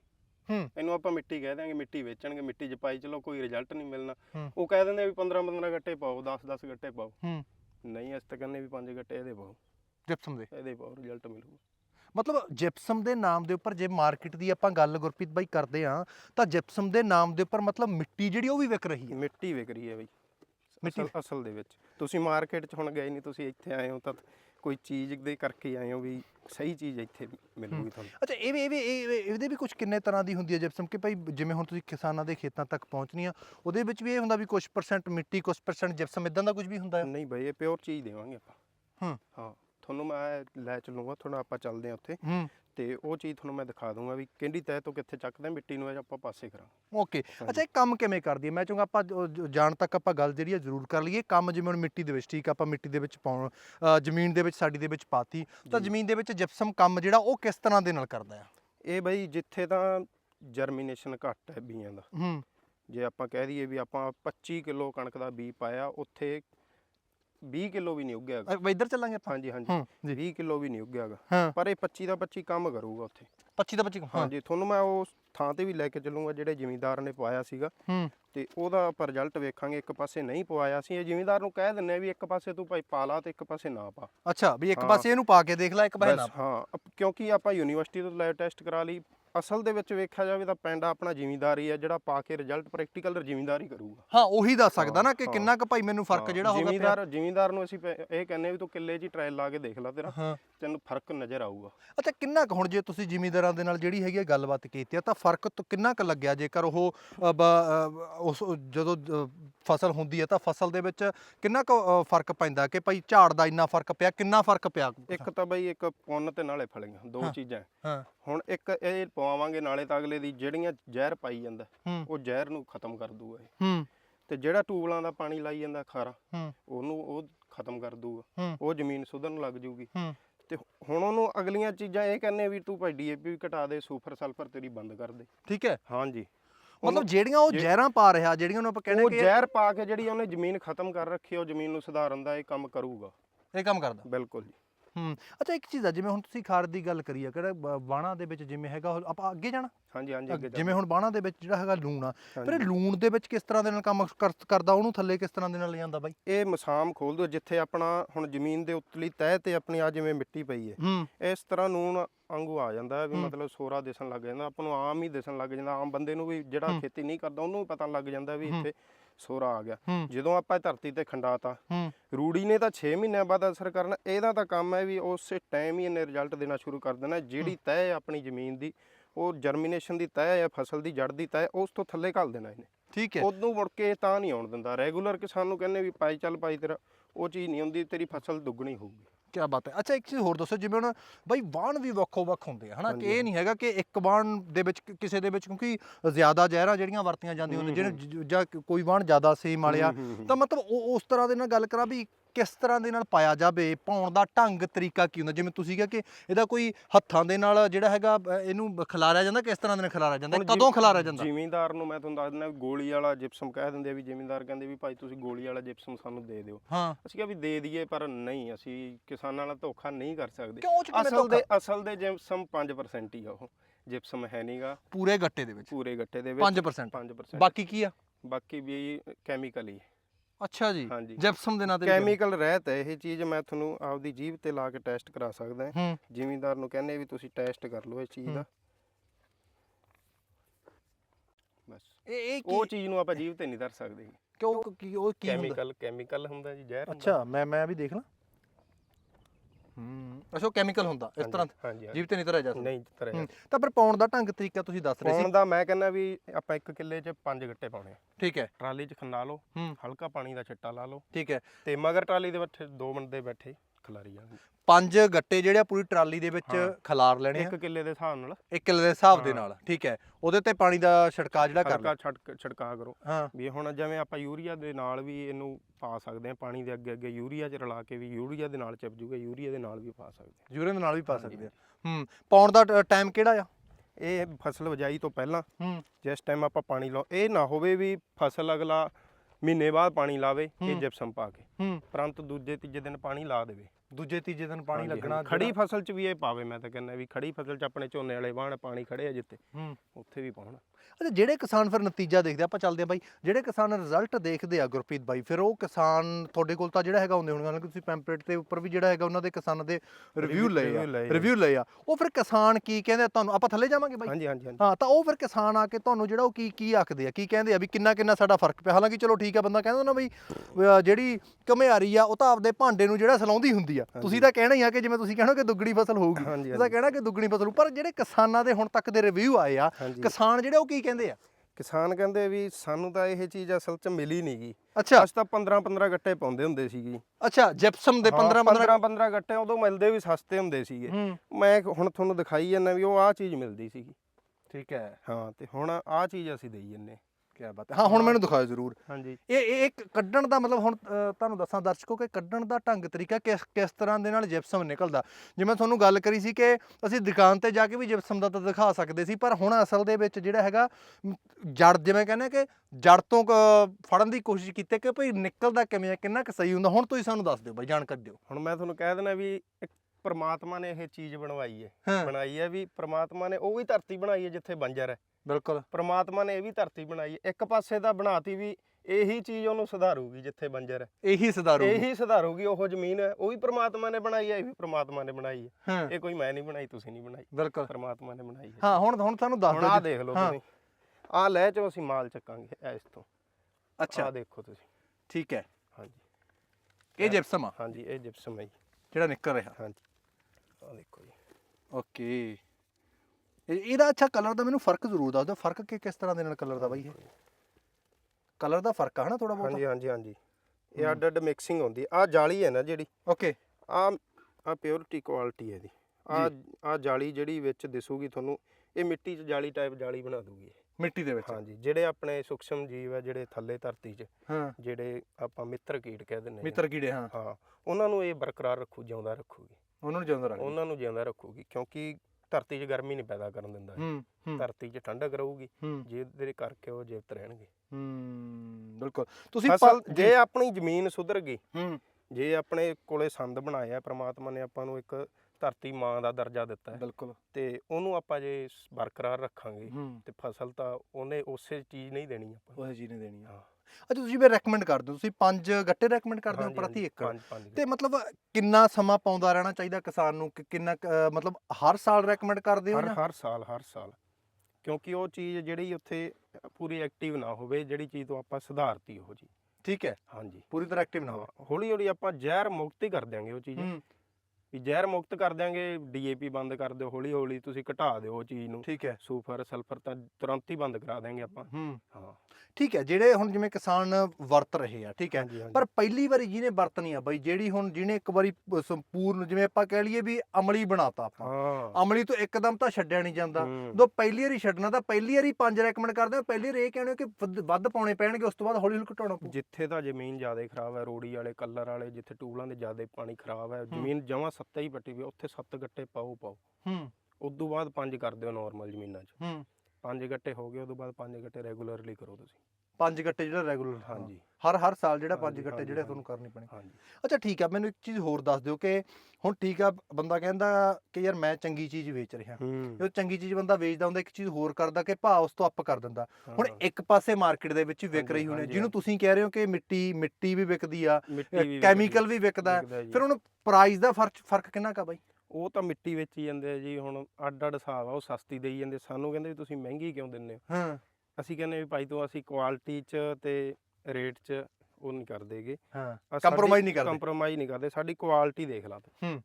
ਹੂੰ। ਇਹਨੂੰ ਆਪਾਂ ਮਿੱਟੀ ਕਹਿ ਦਿਆਂਗੇ ਮਿੱਟੀ ਵੇਚਣਗੇ ਮਿੱਟੀ 'ਚ ਪਾਈ ਚਲੋ ਕੋਈ ਰਿਜ਼ਲਟ ਨਹੀਂ ਮਿਲਣਾ। ਹੂੰ। ਉਹ ਕਹਿ ਦਿੰਦੇ ਆ ਵੀ 15 15 ਗੱਟੇ ਪਾਓ 10 10 ਗੱਟੇ ਪਾਓ। ਹੂੰ। ਨਹੀਂ ਅਸੀਂ ਤਾਂ ਕਹਿੰਦੇ ਵੀ 5 ਗੱਟੇ ਇਹਦੇ ਪਾਓ। ਜਿਪਸਮ ਦੇ। ਇਹਦੇ ਪਾਓ ਰਿਜ਼ਲਟ ਮਿਲੂਗਾ ਮਤਲਬ ਜਿਪਸਮ ਦੇ ਨਾਮ ਦੇ ਉੱਪਰ ਜੇ ਮਾਰਕੀਟ ਦੀ ਆਪਾਂ ਗੱਲ ਗੁਰਪ੍ਰੀਤ ਬਾਈ ਕਰਦੇ ਆ ਤਾਂ ਜਿਪਸਮ ਦੇ ਨਾਮ ਦੇ ਉੱਪਰ ਮਤਲਬ ਮਿੱਟੀ ਜਿਹੜੀ ਉਹ ਵੀ ਵਿਕ ਰਹੀ ਹੈ। ਮਿੱਟੀ ਵਿਕ ਰਹੀ ਹੈ ਬਈ। ਮਿੱਟੀ- ਅਸਲ ਦੇ ਵਿੱਚ। ਤੁਸੀਂ ਮਾਰਕੀਟ 'ਚ ਹੁਣ ਗਏ ਨਹੀਂ ਤੁਸੀਂ ਇੱਥੇ ਆਏ ਹੋ ਤਾਂ ਕੋਈ ਚੀਜ਼ ਦੇ ਕਰਕੇ ਆਏ ਹੋ ਵੀ ਸਹੀ ਚੀਜ਼ ਇੱਥੇ ਮਿਲੂਗੀ ਤੁਹਾਨੂੰ। ਅੱਛਾ ਇਹ ਵੀ ਇਹ ਵੀ ਇਹ ਵੀ- ਇਹਦੇ ਵੀ ਕੁਝ ਕਿੰਨੇ ਤਰ੍ਹਾਂ ਦੀ ਹੁੰਦੀ ਹੈ ਜਿਪਸਮ ਕਿ ਭਾਈ ਜਿਵੇਂ ਹੁਣ ਤੁਸੀਂ ਕਿਸਾਨਾਂ ਦੇ ਖੇਤਾਂ ਤੱਕ ਪਹੁੰਚਣੀ ਆ ਉਹਦੇ ਵਿੱਚ ਵੀ ਇਹ ਹੁੰਦਾ ਵੀ ਕੁਝ ਪਰਸੈਂਟ ਮਿੱਟੀ ਕੁਝ ਪਰਸੈਂਟ ਜਿਪਸਮ ਇਦਾਂ ਦਾ ਕੁਝ ਵੀ ਹੁੰਦਾ ਹੈ ਨਹੀਂ ਬਈ ਇਹ ਪਿਓਰ ਚੀਜ਼ ਦੇਵਾਂਗੇ ਆਪਾਂ। ਹੂੰ। ਹਾਂ। ਤੁਹਾਨੂੰ ਮੈਂ ਲੈ ਚੱਲੂਗਾ ਥੋੜਾ ਆਪਾਂ ਚੱਲਦੇ ਹਾਂ ਉੱਥੇ। ਹੂੰ। ਤੇ ਉਹ ਚੀਜ਼ ਤੁਹਾਨੂੰ ਮੈਂ ਦਿਖਾ ਦੂੰਗਾ ਵੀ ਕਿਹੜੀ ਤਹਿ ਤੋਂ ਕਿੱਥੇ ਚੱਕਦੇ ਹਾਂ, ਮਿੱਟੀ ਨੂੰ ਇਹ ਆਪਾਂ ਪਾਸੇ ਕਰਾਂਗੇ। ਓਕੇ। ਅੱਛਾ ਇਹ ਕੰਮ ਕਿਵੇਂ ਕਰਦੀ ਹੈ ਮੈਂ ਚਾਹੂੰਗਾ ਆਪਾਂ ਜ- ਜ- ਜਾਣ ਤੱਕ ਆਪਾਂ ਗੱਲ ਜਿਹੜੀ ਹੈ ਜ਼ਰੂਰ ਕਰ ਲਈਏ। ਕੰਮ ਜਿਵੇਂ ਹੁਣ ਮਿੱਟੀ ਦੇ ਵਿੱਚ ਠੀਕ ਆ, ਆਪਾਂ ਮਿੱਟੀ ਦੇ ਵਿੱਚ ਪਾਉਣ ਅ, ਜ਼ਮੀਨ ਦੇ ਵਿੱਚ ਸਾਡੀ ਦੇ ਵਿੱਚ ਪਾਤੀ। ਤਾਂ ਜੀ। ਜ਼ਮੀਨ ਦੇ ਵਿੱਚ ਜਿਪਸਮ ਕੰਮ ਜਿਹੜਾ ਉਹ ਕਿਸ ਤਰ੍ਹਾਂ ਦੇ ਨਾਲ ਕਰਦਾ ਆ? ਇਹ ਬਈ ਜਿੱਥੇ ਤਾਂ ਜਰਮੀਨੇਸ਼ਨ ਘੱਟ ਹੈ ਬੀਆਂ ਦਾ। ਹੂੰ। ਜੇ ਆਪਾਂ ਕਹਿ ਦਈਏ ਵੀ ਆਪਾਂ 25 ਕਿਲੋ ਕਣਕ ਦਾ ਬੀ ਪਾਇਆ ਉੱਥੇ 20 ਕਿਲੋ ਵੀ ਨਹੀਂ ਉੱਗਿਆਗਾ ਅ, ਇੱਧਰ ਚੱਲਾਂਗੇ ਆਪਾਂ? ਹਾਂਜੀ ਹਾਂਜੀ। ਹੂੰ ਜੀ। 20 ਕਿਲੋ ਵੀ ਨਹੀਂ ਉੱਗਿਆਗਾ। ਹਾਂ। ਪਰ ਇਹ 25 ਦਾ 25 ਕੰਮ ਕਰੂਗਾ ਉੱਥੇ। 25 ਦਾ 25 ਹਾਂ। ਹਾਂਜੀ ਤੁਹਾਨੂੰ ਮੈਂ ਉਸ ਥਾਂ ਤੇ ਵੀ ਲੈ ਕੇ ਚੱਲੂਗਾ ਜਿਹੜੇ ਜ਼ਿਮੀਂਦਾਰ ਨੇ ਪਵਾਇਆ ਸੀਗਾ। ਹੂੰ। ਤੇ ਉਹਦਾ ਆਪਾਂ ਰਿਜ਼ਲਟ ਵੇਖਾਂਗੇ ਇੱਕ ਪਾਸੇ ਨਹੀਂ ਪਵਾਇਆ ਸੀ। ਇਹ ਜ਼ਿਮੀਂਦਾਰ ਨੂੰ ਕਹਿ ਦਿੰਨੇ ਆ ਵੀ ਇੱਕ ਪਾਸੇ ਤੂੰ ਭਾਈ ਪਾ ਲਾ ਤੇ ਇੱਕ ਪਾਸੇ ਨਾ ਪਾ। ਅੱਛਾ ਵੀ ਇੱਕ ਹਾਂ। ਪਾਸੇ ਇਹਨੂੰ ਪਾ ਕੇ ਦੇਖ ਲੈ ਇੱਕ ਪਾਸੇ ਨਾ ਬਸ ਹਾਂ। ਅਪ- ਕਿਉਂਕਿ ਆਪਾਂ ਯੂਨੀਵਰਸਿਟੀ ਤੋਂ ਲੈਬ ਟੈਸਟ ਕਰਾ ਲਈ। ਅਸਲ ਦੇ ਵਿੱਚ ਵੇਖਿਆ ਜਾਵੇ ਤਾਂ ਪਿੰਡ ਆਪਣਾ ਜ਼ਿਮੀਂਦਾਰ ਹੀ ਆ ਜਿਹੜਾ ਪਾ ਕੇ ਰਿਜ਼ਲਟ ਪ੍ਰੈਕਟੀਕਲ ਜ਼ਿਮੀਂਦਾਰ ਕਰੂਗਾ। ਹਾਂ ਉਹੀ ਦੱਸ ਸਕਦਾ ਨਾ ਕਿ ਕਿੰਨਾ ਕੁ ਭਾਈ ਮੈਨੂੰ ਫ਼ਰਕ ਜਿਹੜਾ ਹੋਗਾ। ਜ਼ਿਮੀਂਦਾਰ ਜ਼ਿਮੀਂਦਾਰ ਨੂੰ ਅਸੀਂ ਇਹ ਕਹਿੰਨੇ ਵੀ ਤੂੰ ਕਿੱਲੇ 'ਚ ਹੀ ਟ੍ਰਾਇਲ ਲਾ ਕੇ ਦੇਖ ਲੈ ਤੇਰਾ ਤੈਨੂੰ ਫ਼ਰਕ ਨਜ਼ਰ ਆਊਗਾ। ਅੱਛਾ ਕਿੰਨਾ ਕੁ ਹੁਣ ਜੇ ਤੁਸੀਂ ਜ਼ਿਮੀਂਦਾਰਾਂ ਦੇ ਨਾਲ ਜਿਹੜੀ ਹੈਗੀ ਗੱਲਬਾਤ ਕੀਤੀ ਆ ਤਾਂ ਫ਼ਰਕ ਤਾਂ ਕਿੰਨਾ ਕੁ ਲੱਗਿਆ? ਜੇਕਰ ਉਹ ਉਸ ਜਦੋਂ ਫਸਲ ਹੁੰਦੀ ਹੈ ਤਾਂ ਫਸਲ ਦੇ ਵਿੱਚ ਕਿੰਨਾ ਕੁ ਫ਼ਰਕ ਪੈਂਦਾ ਕਿ ਭਾਈ ਝਾੜ ਦਾ ਇੰਨਾ ਫ਼ਰਕ ਪਿਆ ਕਿੰਨਾ ਫ਼ਰਕ ਪਿਆ ਇੱਕ ਤਾਂ ਬਈ ਇੱਕ ਪੁੰਨ ਤੇ ਨਾਲੇ ਫਲੀਆਂ ਦੋ। ਚੀਜ਼ਾਂ। ਹੈ। ਹੁਣ ਇੱਕ ਇਹ ਪਵਾਵਾਂਗੇ ਨਾਲੇ ਤਾਂ ਅਗਲੇ ਦੀ ਜਿਹੜੀਆਂ ਜ਼ਹਿਰ ਪਾਈ ਜਾਂਦਾ ਉਹ ਜ਼ਹਿਰ ਨੂੰ ਖਤਮ ਕਰ ਦੂਗਾ ਇਹ। ਹੂੰ। ਤੇ ਜਿਹੜਾ ਟੂਬਲਾਂ ਦਾ ਪਾਣੀ ਲਾਈ ਜਾਂਦਾ ਖਾਰਾ ਉਹਨੂੰ ਉਹ ਖਤਮ ਕਰ ਦੂਗਾ। ਉਹ ਜ਼ਮੀਨ ਸੁਧਰਨ ਲੱਗ ਜੂਗੀ। ਤੇ ਹੁਣ ਉਹਨੂੰ ਅਗਲੀਆਂ ਚੀਜ਼ਾਂ ਇਹ ਕਹਿੰਨੇ ਵੀ ਤੂੰ ਭਾਈ ਡੀਏਪੀ ਵੀ ਘਟਾ ਦੇ ਸੁਪਰ ਸਲਫਰ ਤੇਰੀ ਬੰਦ ਕਰ ਦੇ। ਠੀਕ ਹੈ। ਹਾਂਜੀ। ਮਤਲਬ ਜਿਹੜੀਆਂ ਉਹ ਜ਼ਹਿਰਾਂ ਪਾ ਰਿਹਾ ਜਿਹੜੀਆਂ ਨੂੰ ਆਪਾਂ ਕਹਿੰਦੇ ਉਹ ਕਿ ਜ਼ਹਿਰ ਪਾ ਕੇ ਜਿਹੜੀ ਉਹਨੇ ਜ਼ਮੀਨ ਖਤਮ ਕਰ ਰੱਖੀ ਉਹ ਜ਼ਮੀਨ ਨੂੰ ਸੁਧਾਰਨ ਦਾ ਇਹ ਕੰਮ ਕਰੂਗਾ। ਇਹ ਕੰਮ ਕਰਦਾ। ਬਿਲਕੁਲ ਜੀ। ਹੂੰ ਅੱਛਾ ਇੱਕ ਚੀਜ਼ ਆ ਜਿਵੇਂ ਹੁਣ ਤੁਸੀਂ ਖਾਦ ਦੀ ਗੱਲ ਕਰੀ ਆ ਕਿਹੜਾ ਬਾਣਾ ਦੇ ਵਿੱਚ ਜਿਵੇਂ ਹੈਗਾ ਉਹ ਆਪਾਂ ਅੱਗੇ ਜਾਣਾ? ਹਾਂਜੀ ਹਾਂਜੀ ਅੱਗੇ ਜਿਵੇਂ ਹੁਣ ਬਾਣਾ ਦੇ ਵਿੱਚ ਜਿਹੜਾ ਹੈਗਾ ਲੂਣ ਆ ਪਰ ਇਹ। ਲੂਣ ਦੇ ਵਿੱਚ ਕਿਸ ਤਰ੍ਹਾਂ ਦੇ ਨਾਲ ਕੰਮ ਕਰ- ਕਰਦਾ ਉਹਨੂੰ ਥੱਲੇ ਕਿਸ ਤਰ੍ਹਾਂ ਦੇ ਨਾਲ ਲਿਆਂਦਾ ਬਾਈ? ਇਹ ਮਸਾਮ ਖੋਲ ਦੋ ਜਿੱਥੇ ਆਪਣਾ ਹੁਣ ਜ਼ਮੀਨ ਦੇ ਉਤਲੀ ਤਹਿ ਤੇ ਆਪਣੀ ਆ ਜਿਵੇਂ ਮਿੱਟੀ ਪਈ ਹੈ ਹੂੰ। ਇਸ ਤਰ੍ਹਾਂ ਨੂਨ ਵਾਂਗੂ ਆ ਜਾਂਦਾ ਹੈ। ਵੀ। ਮਤਲਬ ਸੋਰਾ ਦਿਸਣ ਲੱਗ ਜਾਂਦਾ ਆਪਾਂ ਨੂੰ ਆਮ ਹੀ ਦਿਸਣ ਲੱਗ ਜਾਂਦਾ। ਆਮ ਬੰਦੇ ਨੂੰ ਵੀ ਜਿਹੜਾ। ਖੇਤੀ ਨਹੀਂ ਕਰਦਾ ਉਹਨੂੰ ਵੀ ਪਤਾ ਲੱਗ ਜਾਂਦਾ ਵੀ। ਇੱਥੇ ਸੋਰਾ ਆ ਗਿਆ। ਜਦੋਂ ਆਪਾਂ ਧਰਤੀ ਤੇ ਖੰਡਾਤਾ ਰੂੜੀ ਨੇ ਤਾਂ 6 ਮਹੀਨਿਆਂ ਬਾਅਦ ਅਸਰ ਕਰਨਾ ਇਹਦਾ ਤਾਂ ਕੰਮ ਹੈ ਵੀ ਉਸੇ ਟਾਈਮ ਹੀ ਇਹਨੇ ਰਿਜ਼ਲਟ ਦੇਣਾ ਸ਼ੁਰੂ ਕਰ ਦੇਣਾ। ਜਿਹੜੀ ਤੈਅ ਆਪਣੀ ਜ਼ਮੀਨ ਦੀ ਉਹ ਜਰਮੀਨੇਸ਼ਨ ਦੀ ਤੈਅ ਹੈ ਫਸਲ ਦੀ ਜੜ ਦੀ ਤੈਅ ਉਸ ਤੋਂ ਥੱਲੇ ਘੱਲ ਦੇਣਾ ਇਹਨੇ। ਠੀਕ ਹੈ। ਉਦੋਂ ਮੁੜ ਕੇ ਤਾਂ ਨਹੀਂ ਆਉਣ ਦਿੰਦਾ। ਰੈਗੂਲਰ ਕਿਸਾਨ ਨੂੰ ਕਹਿੰਦੇ ਵੀ ਪਾਈ ਚੱਲ ਪਾਈ ਤੇਰਾ ਉਹ ਚੀਜ਼ ਨਹੀਂ ਹੁੰਦੀ ਤੇਰੀ ਫਸਲ ਦੁੱਗਣੀ ਹੋਊਗੀ। ਕੀ ਬਾਤ ਹੈ। ਅੱਛਾ ਇੱਕ ਚੀਜ਼ ਹੋਰ ਦੱਸੋ ਜਿਵੇਂ ਹੁਣ ਬਾਈ ਬਾਣ ਵੀ ਵੱਖੋ ਵੱਖ ਹੁੰਦੇ ਆ ਹਨਾ? ਕਿ ਇਹ ਨਹੀਂ ਹੈਗਾ ਕਿ ਇੱਕ ਬਾਣ ਦੇ ਵਿੱਚ ਕਿਸੇ ਦੇ ਵਿੱਚ ਕਿਉਂਕਿ ਜ਼ਿਆਦਾ ਜ਼ਹਿਰਾਂ ਜਿਹੜੀਆਂ ਵਰਤੀਆਂ ਜਾਂਦੀਆਂ ਹੁੰਦੀਆਂ ਜਿਹਨੇ ਜ- ਕੋਈ ਬਾਣ ਜ਼ਿਆਦਾ ਸੇਮ ਵਾਲਿਆ। ਤਾਂ ਮਤਲਬ ਉਸ ਤਰ੍ਹਾਂ ਦੇ ਨਾਲ ਗੱਲ ਕਰਾਂ ਵੀ ਕਿਸ ਤਰ੍ਹਾਂ ਦੇ ਨਾਲ ਪਾਇਆ ਜਾਵੇ ਪਾਉਣ ਦਾ ਢੰਗ ਤਰੀਕਾ ਕੀ ਹੁੰਦਾ? ਜਿਵੇਂ ਤੁਸੀਂ ਕਿਹਾ ਕਿ ਇਹਦਾ ਕੋਈ ਹੱਥਾਂ ਦੇ ਨਾਲ ਜਿਹੜਾ ਹੈਗਾ ਅ, ਇਹਨੂੰ ਖਿਲਾਰਿਆ ਜਾਂਦਾ ਕਿਸ ਤਰ੍ਹਾਂ ਦੇ ਨਾਲ ਖਿਲਾਰਿਆ ਜਾਂਦਾ? ਹੁਣ ਕਦੋਂ ਖਿਲਾਰਿਆ ਜਾਂਦਾ? ਜ਼ਿਮੀਂਦਾਰ ਨੂੰ ਮੈਂ ਤੁਹਾਨੂੰ ਦੱਸ ਦਿੰਦਾ ਵੀ ਗੋਲੀ ਵਾਲਾ ਜਿਪਸਮ ਕਹਿ ਦਿੰਦੇ ਆ ਵੀ ਜ਼ਿਮੀਂਦਾਰ ਕਹਿੰਦੇ ਵੀ ਭਾਈ ਤੁਸੀਂ ਗੋਲੀ ਵਾਲਾ ਜਿਪਸਮ ਸਾਨੂੰ ਦੇ ਦਿਓ। ਹਾਂ। ਅਸੀਂ ਕਿਹਾ ਵੀ ਦੇ ਦਈਏ ਪਰ ਨਹੀਂ ਅਸੀਂ ਕਿਸਾਨਾਂ ਨਾਲ ਧੋਖਾ ਨਹੀਂ ਕਰ ਸਕਦੇ। ਕਿਉਂ ਉਹ ਚ ਕਿਵੇਂ ਅਸਲ ਦੇ? ਅਸਲ ਦੇ ਜਿਪਸਮ 5% ਹੀ ਆ ਉਹ। ਜਿਪਸਮ ਹੈ ਨਹੀਂਗਾ ਪੂਰੇ ਗੱਟੇ ਦੇ ਵਿੱਚ? ਪੂਰੇ ਗੱਟੇ ਦੇ ਵਿੱਚ। 5% 5% ਬਾਕੀ ਕੀ ਆ? ਬਾਕੀ ਵੀ ਕੈਮੀਕਲ ਹੀ ਹੈ। ਅੱਛਾ ਜੀ ਹਾਂਜੀ। ਜਿਪਸਮ ਦੇ ਨਾਂ ਤੇ। ਕੈਮੀਕਲ ਰਹਿਤ ਹੈ ਇਹ ਚੀਜ਼ ਮੈਂ ਤੁਹਾਨੂੰ ਆਪਦੀ ਜੀਭ ਤੇ ਲਾ ਕੇ ਟੈਸਟ ਕਰਾ ਸਕਦਾ ਹਾਂ। ਜ਼ਿਮੀਂਦਾਰ ਨੂੰ ਕਹਿੰਦੇ ਵੀ ਤੁਸੀਂ ਟੈਸਟ ਕਰ ਲਓ ਇਸ ਚੀਜ਼ ਦਾ। ਬਸ। ਇਹ ਇਹ ਉਹ ਚੀਜ਼ ਨੂੰ ਆਪਾਂ ਜੀਭ ਤੇ ਨਹੀਂ ਧਰ ਸਕਦੇ। ਕਿਉਂ ਕੀ ਉਹ ਕੀ ਹੁੰਦਾ? ਕੈਮੀਕਲ ਕੈਮੀਕਲ ਹੁੰਦਾ ਜੀ ਜ਼ਹਿਰ ਹੁੰਦਾ। ਅੱਛਾ ਮੈਂ ਮੈਂ ਵੀ ਦੇਖ ਲਾਂ ਹੂੰ। ਅੱਛਾ ਕੈਮੀਕਲ ਹੁੰਦਾ ਇਸ ਤਰ੍ਹਾਂ ਹਾਂਜੀ ਹਾਂਜੀ। ਜੀਵ ਤੇ ਨਹੀਂ ਧਰਿਆ ਜਾ ਸਕਦਾ। ਨਹੀਂ ਧਰਿਆ ਹੂੰ, ਤਾਂ ਪਰ ਪਾਉਣ ਦਾ ਢੰਗ ਤਰੀਕਾ ਤੁਸੀਂ ਦੱਸ ਰਹੇ ਪਾਉਣ ਸੀ ਦਾ ਮੈਂ ਕਹਿੰਦਾ ਵੀ ਆਪਾਂ ਇੱਕ ਕਿੱਲੇ 'ਚ ਪੰਜ ਗੱਟੇ ਪਾਉਣੇ ਆ। ਠੀਕ ਹੈ। ਟਰਾਲੀ 'ਚ ਖੰਡਾ ਲਓ ਹੂੰ। ਹਲਕਾ ਪਾਣੀ ਦਾ ਛਿੱਟਾ ਲਾ ਲਓ। ਠੀਕ ਹੈ। ਤੇ ਮਗਰ ਟਰਾਲੀ ਦੇ ਬੱਠੇ ਦੋ ਬੰਦੇ ਬੈਠੇ। ਖਿਲਾਰੀ ਜਾਣਗੇ ਪੰਜ ਗੱਟੇ ਜਿਹੜੇ ਆ ਪੂਰੀ ਟਰਾਲੀ ਦੇ ਵਿੱਚ ਹਾਂ। ਖਲਾਰ ਲੈਣੇ ਆ। ਇੱਕ ਕਿੱਲੇ ਦੇ ਹਿਸਾਬ ਨਾਲ। ਇੱਕ ਕਿੱਲੇ ਦੇ ਹਿਸਾਬ ਦੇ ਹਾਂ। ਨਾਲ ਠੀਕ ਹੈ। ਉਹਦੇ ਤੇ ਪਾਣੀ ਦਾ ਛਿੜਕਾ ਜਿਹੜਾ ਕਰ ਹਲਕਾ ਲੈ। ਛੜਕ ਛਿੜਕਾ ਕਰੋ। ਹਾਂ। ਵੀ ਹੁਣ ਜਿਵੇਂ ਆਪਾਂ ਯੂਰੀਆ ਦੇ ਨਾਲ ਵੀ ਇਹਨੂੰ ਪਾ ਸਕਦੇ ਹਾਂ ਪਾਣੀ ਦੇ ਅੱਗੇ ਅੱਗੇ ਯੂਰੀਆ 'ਚ ਰਲਾ ਕੇ ਵੀ ਯੂਰੀਆ ਦੇ ਨਾਲ ਚਿਪ ਜੂਗਾ ਯੂਰੀਆ ਦੇ ਨਾਲ ਵੀ ਪਾ ਸਕਦੇ ਹਾਂ। ਯੂਰੀਨ ਦੇ ਨਾਲ ਵੀ ਪਾ ਹਾਂਜੀ, ਸਕਦੇ ਆ ਹੂੰ ਪਾਉਣ ਦਾ ਟਾਈਮ ਕਿਹੜਾ ਆ? ਇਹ ਫਸਲ ਵਜਾਈ ਤੋਂ ਪਹਿਲਾਂ ਹੂੰ। ਜਿਸ ਟਾਈਮ ਆਪਾਂ ਪਾਣੀ ਲਾਓ ਇਹ ਨਾ ਹੋਵੇ ਵੀ ਫਸਲ ਅਗਲਾ ਮਹੀਨੇ ਬਾਅਦ ਪਾਣੀ ਲਾਵੇ ਇਹ। ਜਿਪਸਮ ਪਾ ਕੇ। ਹੂੰ। ਪਰੰਤੂ ਦੂਜੇ ਤੀਜੇ ਦਿਨ ਪਾਣੀ ਲਾ ਦੇਵੇ। ਦੂਜੇ ਤੀਜੇ ਦਿਨ ਪਾਣੀ ਲੱਗਣਾ। ਖੜੀ ਫਸਲ 'ਚ ਵੀ ਇਹ ਪਾਵੇ ਮੈਂ ਤਾਂ ਕਹਿੰਦਾ ਵੀ ਖੜੀ ਫਸਲ 'ਚ ਆਪਣੇ ਝੋਨੇ ਵਾਲੇ ਵਾਹਣ ਪਾਣੀ ਖੜੇ ਆ ਜਿੱਤੇ ਹੂੰ। ਉੱਥੇ ਵੀ ਪਾਉਣ। ਅੱਛਾ ਜਿਹੜੇ ਕਿਸਾਨ ਫਿਰ ਨਤੀਜਾ ਦੇਖਦੇ ਆਪਾਂ ਚੱਲਦੇ ਆ ਬਾਈ ਜਿਹੜੇ ਕਿਸਾਨ ਰਿਜ਼ਲਟ ਦੇਖਦੇ ਆ ਗੁਰਪ੍ਰੀਤ ਬਾਈ ਫਿਰ ਉਹ ਕਿਸਾਨ ਤੁਹਾਡੇ ਕੋਲ ਤਾਂ ਜਿਹੜਾ ਹੈਗਾ ਹੁੰਦੇ ਹੋਣਗੇ ਕਿ ਤੁਸੀਂ ਪੈਂਪਲੇਟ ਦੇ ਉੱਪਰ ਵੀ ਜਿਹੜਾ ਹੈਗਾ ਉਹਨਾਂ ਦੇ ਕਿਸਾਨਾਂ ਦੇ ਰਿਵਿਊ ਲਏ ਆ। ਰਿਵਿਊ ਲਏ ਆ। ਉਹ ਫਿਰ ਕਿਸਾਨ ਕੀ ਕਹਿੰਦੇ ਤੁਹਾਨੂੰ ਆਪਾਂ ਥੱਲੇ ਜਾਵਾਂਗੇ ਬਾਈ? ਹਾਂਜੀ ਹਾਂਜੀ ਹਾਂ ਤਾਂ ਉਹ ਫਿਰ ਕਿਸਾਨ ਆ ਕੇ ਤੁਹਾਨੂੰ ਜਿਹੜਾ ਉਹ ਕੀ ਕੀ ਆਖਦੇ ਆ ਕੀ ਕਹਿੰਦੇ ਆ ਵੀ ਕਿੰਨਾ ਕਿੰਨਾ ਸਾਡਾ ਫ਼ਰਕ ਪਿਆ? ਹਾਲਾਂਕਿ ਚਲੋ ਠੀਕ ਆ ਬੰਦਾ ਕਹਿੰਦਾ ਨਾ ਬਈ ਜਿਹੜੀ ਘਮਿਆਰੀ ਆ ਉਹ ਤਾਂ ਆਪਦੇ ਭਾਂਡੇ ਨੂੰ ਜਿਹੜਾ ਸਲਾਉਂਦੀ ਹੁੰਦੀ ਆ। ਤੁਸੀਂ ਤਾਂ ਕਹਿਣਾ ਹੀ ਆ ਕਿ ਜਿਵੇਂ ਤੁਸੀਂ ਕਹਿਣਾ ਕਿ ਦੁੱਗਣੀ ਫਸਲ ਹੋਊਗੀ। ਤੁਸੀਂ ਤਾਂ ਕਹਿਣਾ ਕਿ ਦੁੱਗਣੀ ਫਸਲ। ਪਰ ਜਿਹੜੇ ਕਿਸਾਨਾਂ ਦੇ ਹੁਣ ਤੱਕ ਦੇ ਰਿਵਿਊ ਆਏ ਆ ਕਿਸਾਨ ਜਿਹੜੇ ਉਹ ਕੀ ਕਹਿੰਦੇ ਆ? ਕਿਸਾਨ ਕਹਿੰਦੇ ਵੀ ਸਾਨੂੰ ਤਾਂ ਇਹ ਚੀਜ਼ ਅਸਲ 'ਚ ਮਿਲੀ ਨਹੀਂਗੀ ਅੱਛਾ। ਅਸੀਂ ਤਾਂ 15 15 ਗੱਟੇ ਪਾਉਂਦੇ ਹੁੰਦੇ ਸੀਗੇ। ਅੱਛਾ ਜਿਪਸਮ ਦੇ 15 15 15 15 ਗੱਟੇ ਉਦੋਂ ਮਿਲਦੇ ਵੀ ਸਸਤੇ ਹੁੰਦੇ ਸੀਗੇ। ਮੈਂ ਹੁਣ ਤੁਹਾਨੂੰ ਦਿਖਾਈ ਜਾਂਦਾ ਵੀ ਉਹ ਆਹ ਚੀਜ਼ ਮਿਲਦੀ ਸੀਗੀ। ਠੀਕ ਹੈ। ਹਾਂ ਤੇ ਹੁਣ ਆਹ ਚੀਜ਼ ਅਸੀਂ ਦੇਈ ਜੰਨੇ ਕੀ ਬਾਤ ਹੈ। ਹਾਂ ਹੁਣ ਮੈਨੂੰ ਦਿਖਾਓ ਜ਼ਰੂਰ। ਹਾਂਜੀ। ਇਹ ਇਹ ਇੱਕ ਕੱਢਣ ਦਾ ਮਤਲਬ ਹੁਣ ਤੁਹਾਨੂੰ ਦੱਸਾਂ ਦਰਸ਼ਕੋ ਕਿ ਕੱਢਣ ਦਾ ਢੰਗ ਤਰੀਕਾ ਕਿਸ ਕਿਸ ਤਰ੍ਹਾਂ ਦੇ ਨਾਲ ਜਿਪਸਮ ਨਿਕਲਦਾ। ਜਿਵੇਂ ਤੁਹਾਨੂੰ ਗੱਲ ਕਰੀ ਸੀ ਕਿ ਅਸੀਂ ਦੁਕਾਨ ਤੇ ਜਾ ਕੇ ਵੀ ਜਿਪਸਮ ਦਾ ਤਾਂ ਦਿਖਾ ਸਕਦੇ ਸੀ ਪਰ ਹੁਣ ਅਸਲ ਦੇ ਵਿੱਚ ਜਿਹੜਾ ਹੈਗਾ ਜੜ ਜਿਵੇਂ ਕਹਿੰਦੇ ਕਿ ਜੜ ਤੋਂ ਫੜਨ ਦੀ ਕੋਸ਼ਿਸ਼ ਕੀਤੀ ਕਿ ਭਈ ਨਿਕਲਦਾ ਕਿਵੇਂ ਹੈ ਕਿੰਨਾ ਕੁ ਸਹੀ ਹੁੰਦਾ ਹੁਣ ਤੁਸੀਂ ਸਾਨੂੰ ਦੱਸ ਦਿਓ ਬਾਈ ਜਾਣਕਾਰੀ ਦਿਓ। ਹੁਣ ਮੈਂ ਤੁਹਾਨੂੰ ਕਹਿ ਦੇਣਾ ਵੀ ਇੱਕ ਪ੍ਰਮਾਤਮਾ ਨੇ ਇਹ ਚੀਜ਼ ਬਣਵਾਈ ਹੈ। ਬਣਾਈ ਹੈ ਵੀ ਪ੍ਰਮਾਤਮਾ ਨੇ ਉਹ ਵੀ ਧਰਤੀ ਬਣਾਈ ਹੈ ਜਿੱਥੇ ਬੰਜਰ ਹੈ। ਬਿਲਕੁਲ। ਪ੍ਰਮਾਤਮਾ ਨੇ ਇਹ ਵੀ ਧਰਤੀ ਬਣਾਈ ਹੈ। ਇੱਕ ਪਾਸੇ ਤਾਂ ਬਣਾਤੀ ਵੀ ਇਹੀ ਚੀਜ਼ ਉਹਨੂੰ ਸੁਧਾਰੂਗੀ ਜਿੱਥੇ ਬੰਜਰ ਹੈ। ਇਹੀ ਸੁਧਾਰੂ ਇਹੀ ਸੁਧਾਰੂਗੀ ਉਹ ਜ਼ਮੀਨ ਹੈ ਉਹ ਵੀ ਪ੍ਰਮਾਤਮਾ ਨੇ ਬਣਾਈ ਹੈ ਇਹ ਵੀ ਪ੍ਰਮਾਤਮਾ ਨੇ ਬਣਾਈ ਹੈ। ਇਹ ਕੋਈ ਮੈਂ ਨਹੀਂ ਬਣਾਈ ਤੁਸੀਂ ਨਹੀਂ ਬਣਾਈ। ਬਿਲਕੁਲ। ਪ੍ਰਮਾਤਮਾ ਨੇ ਬਣਾਈ ਹੈ। ਹਾਂ ਹੁਣ ਹੁਣ ਤੁਹਾਨੂੰ ਦੱਸ ਆਹ ਜੀ। ਦੇਖ ਲਓ। ਤੁਸੀਂ। ਆਹ ਲੈ ਚੋਂ ਅਸੀਂ ਮਾਲ ਚੱਕਾਂਗੇ ਇਸ ਤੋਂ। ਅੱਛਾ। ਆਹ ਦੇਖੋ ਤੁਸੀਂ। ਠੀਕ ਹੈ। ਹਾਂਜੀ। ਇਹ ਜਿਪਸਮ ਆ। ਹਾਂਜੀ ਇਹ ਜਿਪਸਮ ਹੈ ਜਿਹੜਾ ਨਿਕਲ ਰਿਹਾ। ਹਾਂਜੀ। ਆਹ ਦੇਖੋ ਜੀ। ਓਕੇ। ਇਹ ਇਹਦਾ ਅੱਛਾ ਕਲਰ ਦਾ ਮੈਨੂੰ ਫ਼ਰਕ ਜ਼ਰੂਰ ਦੱਸ ਦਿਓ। ਫ਼ਰਕ ਕਿ ਕਿਸ ਤਰ੍ਹਾਂ ਦੇ ਨਾਲ ਕਲਰ ਦਾ ਬਾਈ ਇਹ? ਕਲਰ ਦਾ ਫ਼ਰਕ ਆ ਹਨਾ ਥੋੜਾ ਬਹੁਤ? ਹਾਂਜੀ ਹਾਂਜੀ ਹਾਂਜੀ। ਇਹ ਅੱਡ ਅੱਡ ਮਿਕਸਿੰਗ ਹੁੰਦੀ ਆ। ਜਾਲੀ ਹੈ ਨਾ ਜਿਹੜੀ? ਓਕੇ। ਆ ਆ ਪਿਓਰਿਟੀ ਕੁਆਲਿਟੀ ਹੈ ਦੀ ਆ ਆ ਜਾਲੀ ਜਿਹੜੀ ਵਿੱਚ ਦਿਸੂਗੀ ਤੁਹਾਨੂੰ ਇਹ ਮਿੱਟੀ 'ਚ ਜਾਲੀ ਟਾਈਪ ਜਾਲੀ ਬਣਾ ਦੂਗੀ। ਮਿੱਟੀ ਦੇ ਵਿੱਚ? ਹਾਂਜੀ। ਜਿਹੜੇ ਆਪਣੇ ਸੂਖਸ਼ਮ ਜੀਵ ਹੈ ਜਿਹੜੇ ਥੱਲੇ ਧਰਤੀ 'ਚ ਹਾਂ। ਜਿਹੜੇ ਆਪਾਂ ਮਿੱਤਰ ਕੀਟ ਕਹਿ ਦਿੰਦੇ ਹਾਂ। ਮਿੱਤਰ ਕੀੜੇ ਹਾਂ। ਹਾਂ। ਉਹਨਾਂ ਨੂੰ ਇਹ ਬਰਕਰਾਰ ਰੱਖੂ ਜਿਉਂਦਾ ਰੱਖੂਗੀ। ਉਹਨਾਂ ਨੂੰ ਜਿਉਂਦਾ ਰੱਖ ਉਹਨਾਂ ਨੂੰ ਜਿਉਂਦਾ ਰੱਖੂਗੀ ਕਿਉਂਕਿ ਧਰਤੀ 'ਚ ਗਰਮੀ ਨਹੀਂ ਪੈਦਾ ਕਰਨ ਦਿੰਦਾ। ਹੂੰ ਧਰਤੀ 'ਚ ਠੰਡਕ ਰਹੂਗੀ ਜਿਹਦੇ ਕਰਕੇ ਉਹ ਜੀਵਤ ਰਹਿਣਗੇ। ਹੂੰ ਬਿਲਕੁਲ। ਤੁਸੀਂ ਜੇ ਆਪਣੀ ਜ਼ਮੀਨ ਸੁਧਰ ਗਈ ਹੂੰ। ਜੇ ਆਪਣੇ ਕੋਲੇ ਸੰਦ ਬਣਾਇਆ ਪ੍ਰਮਾਤਮਾ ਨੇ ਆਪਾਂ ਨੂੰ ਇੱਕ ਧਰਤੀ ਮਾਂ ਦਾ ਦਰਜਾ ਦਿੱਤਾ ਹੈ ਬਿਲਕੁਲ। ਤੇ ਉਹਨੂੰ ਆਪਾਂ ਜੇ ਬਰਕਰਾਰ ਰੱਖਾਂਗੇ ਤੇ ਫਸਲ ਤਾਂ ਉਹਨੇ ਉਸੇ ਚੀਜ਼ ਨਹੀਂ ਦੇਣੀ ਆਪਾਂ ਨੂੰ। ਉਹ ਜੀ ਨੇ ਦੇਣੀ ਆ। ਹਾਂ। ਅੱਛਾ ਤੁਸੀਂ ਵੀ ਰეკਮੈਂਡ ਕਰਦੇ ਹੋ ਤੁਸੀਂ ਪੰਜ ਗੱਟੇ ਰეკਮੈਂਡ ਕਰਦੇ ਹੋ ਪ੍ਰਤੀ ਹਾਂਜੀ, ਤੇ ਮਤਲਬ ਕਿੰਨਾ ਸਮਾਂ ਪਾਉਂਦਾ ਰਹਿਣਾ ਚਾਹੀਦਾ ਕਿਸਾਨ ਨੂੰ ਕਿ ਕਿੰਨਾ ਮਤਲਬ ਹਰ ਸਾਲ ਰეკਮੈਂਡ ਕਰਦੇ ਹੋ ਹਰ ਹਰ ਸਾਲ ਹਰ ਸਾਲ। ਕਿਉਂਕਿ ਉਹ ਚੀਜ਼ ਜਿਹੜੀ ਉੱਥੇ ਪੂਰੀ ਐਕਟਿਵ ਨਾ ਹੋਵੇ ਜਿਹੜੀ ਚੀਜ਼ ਤੋਂ ਆਪਾਂ ਸੁਧਾਰਤੀ ਉਹ ਜੀ ਠੀਕ ਹੈ। ਹਾਂਜੀ। ਪੂਰੀ ਤਰ੍ਹਾਂ ਐਕਟਿਵ ਨਾ ਹੋਵੇ। ਹੌਲੀ ਹੌਲੀ ਆਪਾਂ ਜ਼ਹਿਰ ਮੁਕਤ ਕਰ ਦਿਆਂਗੇ ਉਹ ਚੀਜ਼। ਵੀ ਜ਼ਹਿਰ ਮੁਕਤ ਕਰ ਦਿਆਂਗੇ ਡੀਏਪੀ ਬੰਦ ਕਰ ਦਿਓ ਹੌਲੀ ਹੌਲੀ ਤੁਸੀਂ ਘਟਾ ਦਿਓ ਉਹ ਚੀਜ਼ ਨੂੰ। ਠੀਕ ਹੈ। ਸੂਫਰ ਸਲਫਰ ਤਾਂ ਤੁਰੰਤ ਹੀ ਬੰਦ ਕਰਾ ਦੇਾਂਗੇ ਆਪਾਂ। ਹੂੰ। ਹਾਂ। ਠੀਕ ਹੈ ਜਿਹੜੇ ਹੁਣ ਜਿਵੇਂ ਕਿਸਾਨ ਵਰਤ ਰਹੇ ਆ ਠੀਕ ਹੈ। ਪਰ ਪਹਿਲੀ ਵਾਰੀ ਜਿਹਨੇ ਵਰਤਣੀ ਆ ਬਾਈ ਜਿਹੜੀ ਹੁਣ ਜਿਹਨੇ ਇੱਕ ਵਾਰੀ ਸੰਪੂਰਨ ਜਿਵੇਂ ਆਪਾਂ ਕਹਿ ਲਈਏ ਵੀ ਅਮਲੀ ਬਣਾਤਾ ਆਪਾਂ। ਅਮਲੀ ਤੋਂ ਇੱਕਦਮ ਤਾਂ ਛੱਡਿਆ ਨਹੀਂ ਜਾਂਦਾ। ਜਦੋਂ ਪਹਿਲੀ ਵਾਰੀ ਛੱਡਣਾ ਤਾਂ ਪਹਿਲੀ ਵਾਰੀ ਪੰਜ ਰეკਮੈਂਡ ਕਰਦੇ ਹੋ ਪਹਿਲੀ ਵਾਰੀ ਇਹ ਕਹਿੰਦੇ ਕਿ ਵੱਧ- ਵੱਧ ਪਾਉਣੇ ਪੈਣਗੇ ਉਸ ਤੋਂ ਬਾਅਦ ਹੌਲੀ ਹੌਲੀ ਘਟਾਉਣਾ ਪਊ। ਜਿੱਥੇ ਤਾਂ ਜ਼ਮੀਨ ਜ਼ਿਆਦਾ ਖਰਾਬ ਹੈ ਰੋੜੀ ਵਾਲੇ ਕਲਰ ਵਾਲੇ ਜਿੱਥੇ ਟੂਲਾਂ ਦੇ ਜ਼ਿਆਦਾ ਪਾਣੀ ਖਰਾਬ ਹੈ ਜ਼ਮੀਨ ਜਮਾਂ ਸੱਤਾ ਹੀ ਪੱਟੀ ਵੀ ਉੱਥੇ ਸੱਤ ਗੱਟੇ ਪਾਓ ਪਾਓ। ਹੂੰ। ਉਸ ਤੋਂ ਬਾਅਦ ਪੰਜ ਕਰ ਦਿਓ ਨਾਰਮਲ ਜ਼ਮੀਨਾਂ 'ਚ। ਹੂੰ। ਪੰਜ ਗੱਟੇ ਹੋ ਗਏ ਉਦੋਂ ਬਾਅਦ ਪੰਜ ਗੱਟੇ ਰੈਗੂਲਰਲੀ ਕਰੋ ਤੁਸੀਂ। ਪੰਜ ਗੱਟੇ ਜਿਹੜਾ ਰੈਗੂਲਰ ਹਾਂਜੀ। ਹਰ ਹਰ ਸਾਲ ਜਿਹੜਾ ਪੰਜ ਗੱਟੇ ਜਿਹੜੇ। ਤੁਹਾਨੂੰ ਕਰਨੇ ਪੈਣੇ। ਹਾਂਜੀ। ਅੱਛਾ ਠੀਕ ਆ ਮੈਨੂੰ ਇੱਕ ਚੀਜ਼ ਹੋਰ ਦੱਸ ਦਿਓ ਕਿ ਹੁਣ ਠੀਕ ਆ ਬੰਦਾ ਕਹਿੰਦਾ ਕਿ ਯਾਰ ਮੈਂ ਚੰਗੀ ਚੀਜ਼ ਵੇਚ ਰਿਹਾ। ਜਦੋਂ ਚੰਗੀ ਚੀਜ਼ ਬੰਦਾ ਵੇਚਦਾ ਹੁੰਦਾ ਇੱਕ ਚੀਜ਼ ਹੋਰ ਕਰਦਾ ਕਿ ਭਾਅ ਉਸ ਤੋਂ ਅਪ ਕਰ ਦਿੰਦਾ। ਹੁਣ। ਇੱਕ ਪਾਸੇ ਮਾਰਕੀਟ ਦੇ ਵਿੱਚ ਵਿਕ ਰਹੀ ਹੋਣੀ ਜਿਹਨੂੰ। ਤੁਸੀਂ ਕਹਿ ਰਹੇ ਹੋ ਕਿ ਮਿੱਟੀ ਮਿੱਟੀ ਵੀ ਵਿਕਦੀ ਆ ਕੈਮੀਕਲ ਵੀ ਵਿਕਦਾ ਜੀ। ਫਿਰ ਹੁਣ ਪ੍ਰਾਈਸ ਦਾ ਫ਼ਰਕ ਫ਼ਰਕ ਕਿੰਨਾ ਕਾ ਬਾਈ? ਉਹ ਤਾਂ ਮਿੱਟੀ ਵਿੱਚ ਜਾਂਦੇ ਆ ਜੀ ਹੁਣ ਅੱਡ ਅੱਡ ਹਿਸਾਬ ਆ ਉਹ ਸਸਤੀ ਦੇਈ ਜਾਂਦੇ ਸਾਨੂੰ ਕਹਿੰਦੇ ਵੀ ਤੁਸੀਂ ਮਹਿੰਗੀ ਕਿਉਂ ਦਿੰਦੇ ਹੋ? ਹਾਂ। ਅਸੀਂ ਕਹਿੰਦੇ ਵੀ ਭਾਈ ਤੂੰ ਅਸੀਂ ਕੁਆਲਿਟੀ 'ਚ ਤੇ ਰੇਟ 'ਚ ਉਹ ਨਹੀਂ ਕਰਦੇਗੇ ਹਾਂ ਸਾਡੀ- ਨਹੀਂ ਕਰਦੇ। compromise ਨਹੀਂ ਕਰਦੇ ਸਾਡੀ ਕੁਆਲਿਟੀ ਦੇਖ ਲਾ ਤੂੰ। ਹੂੰ।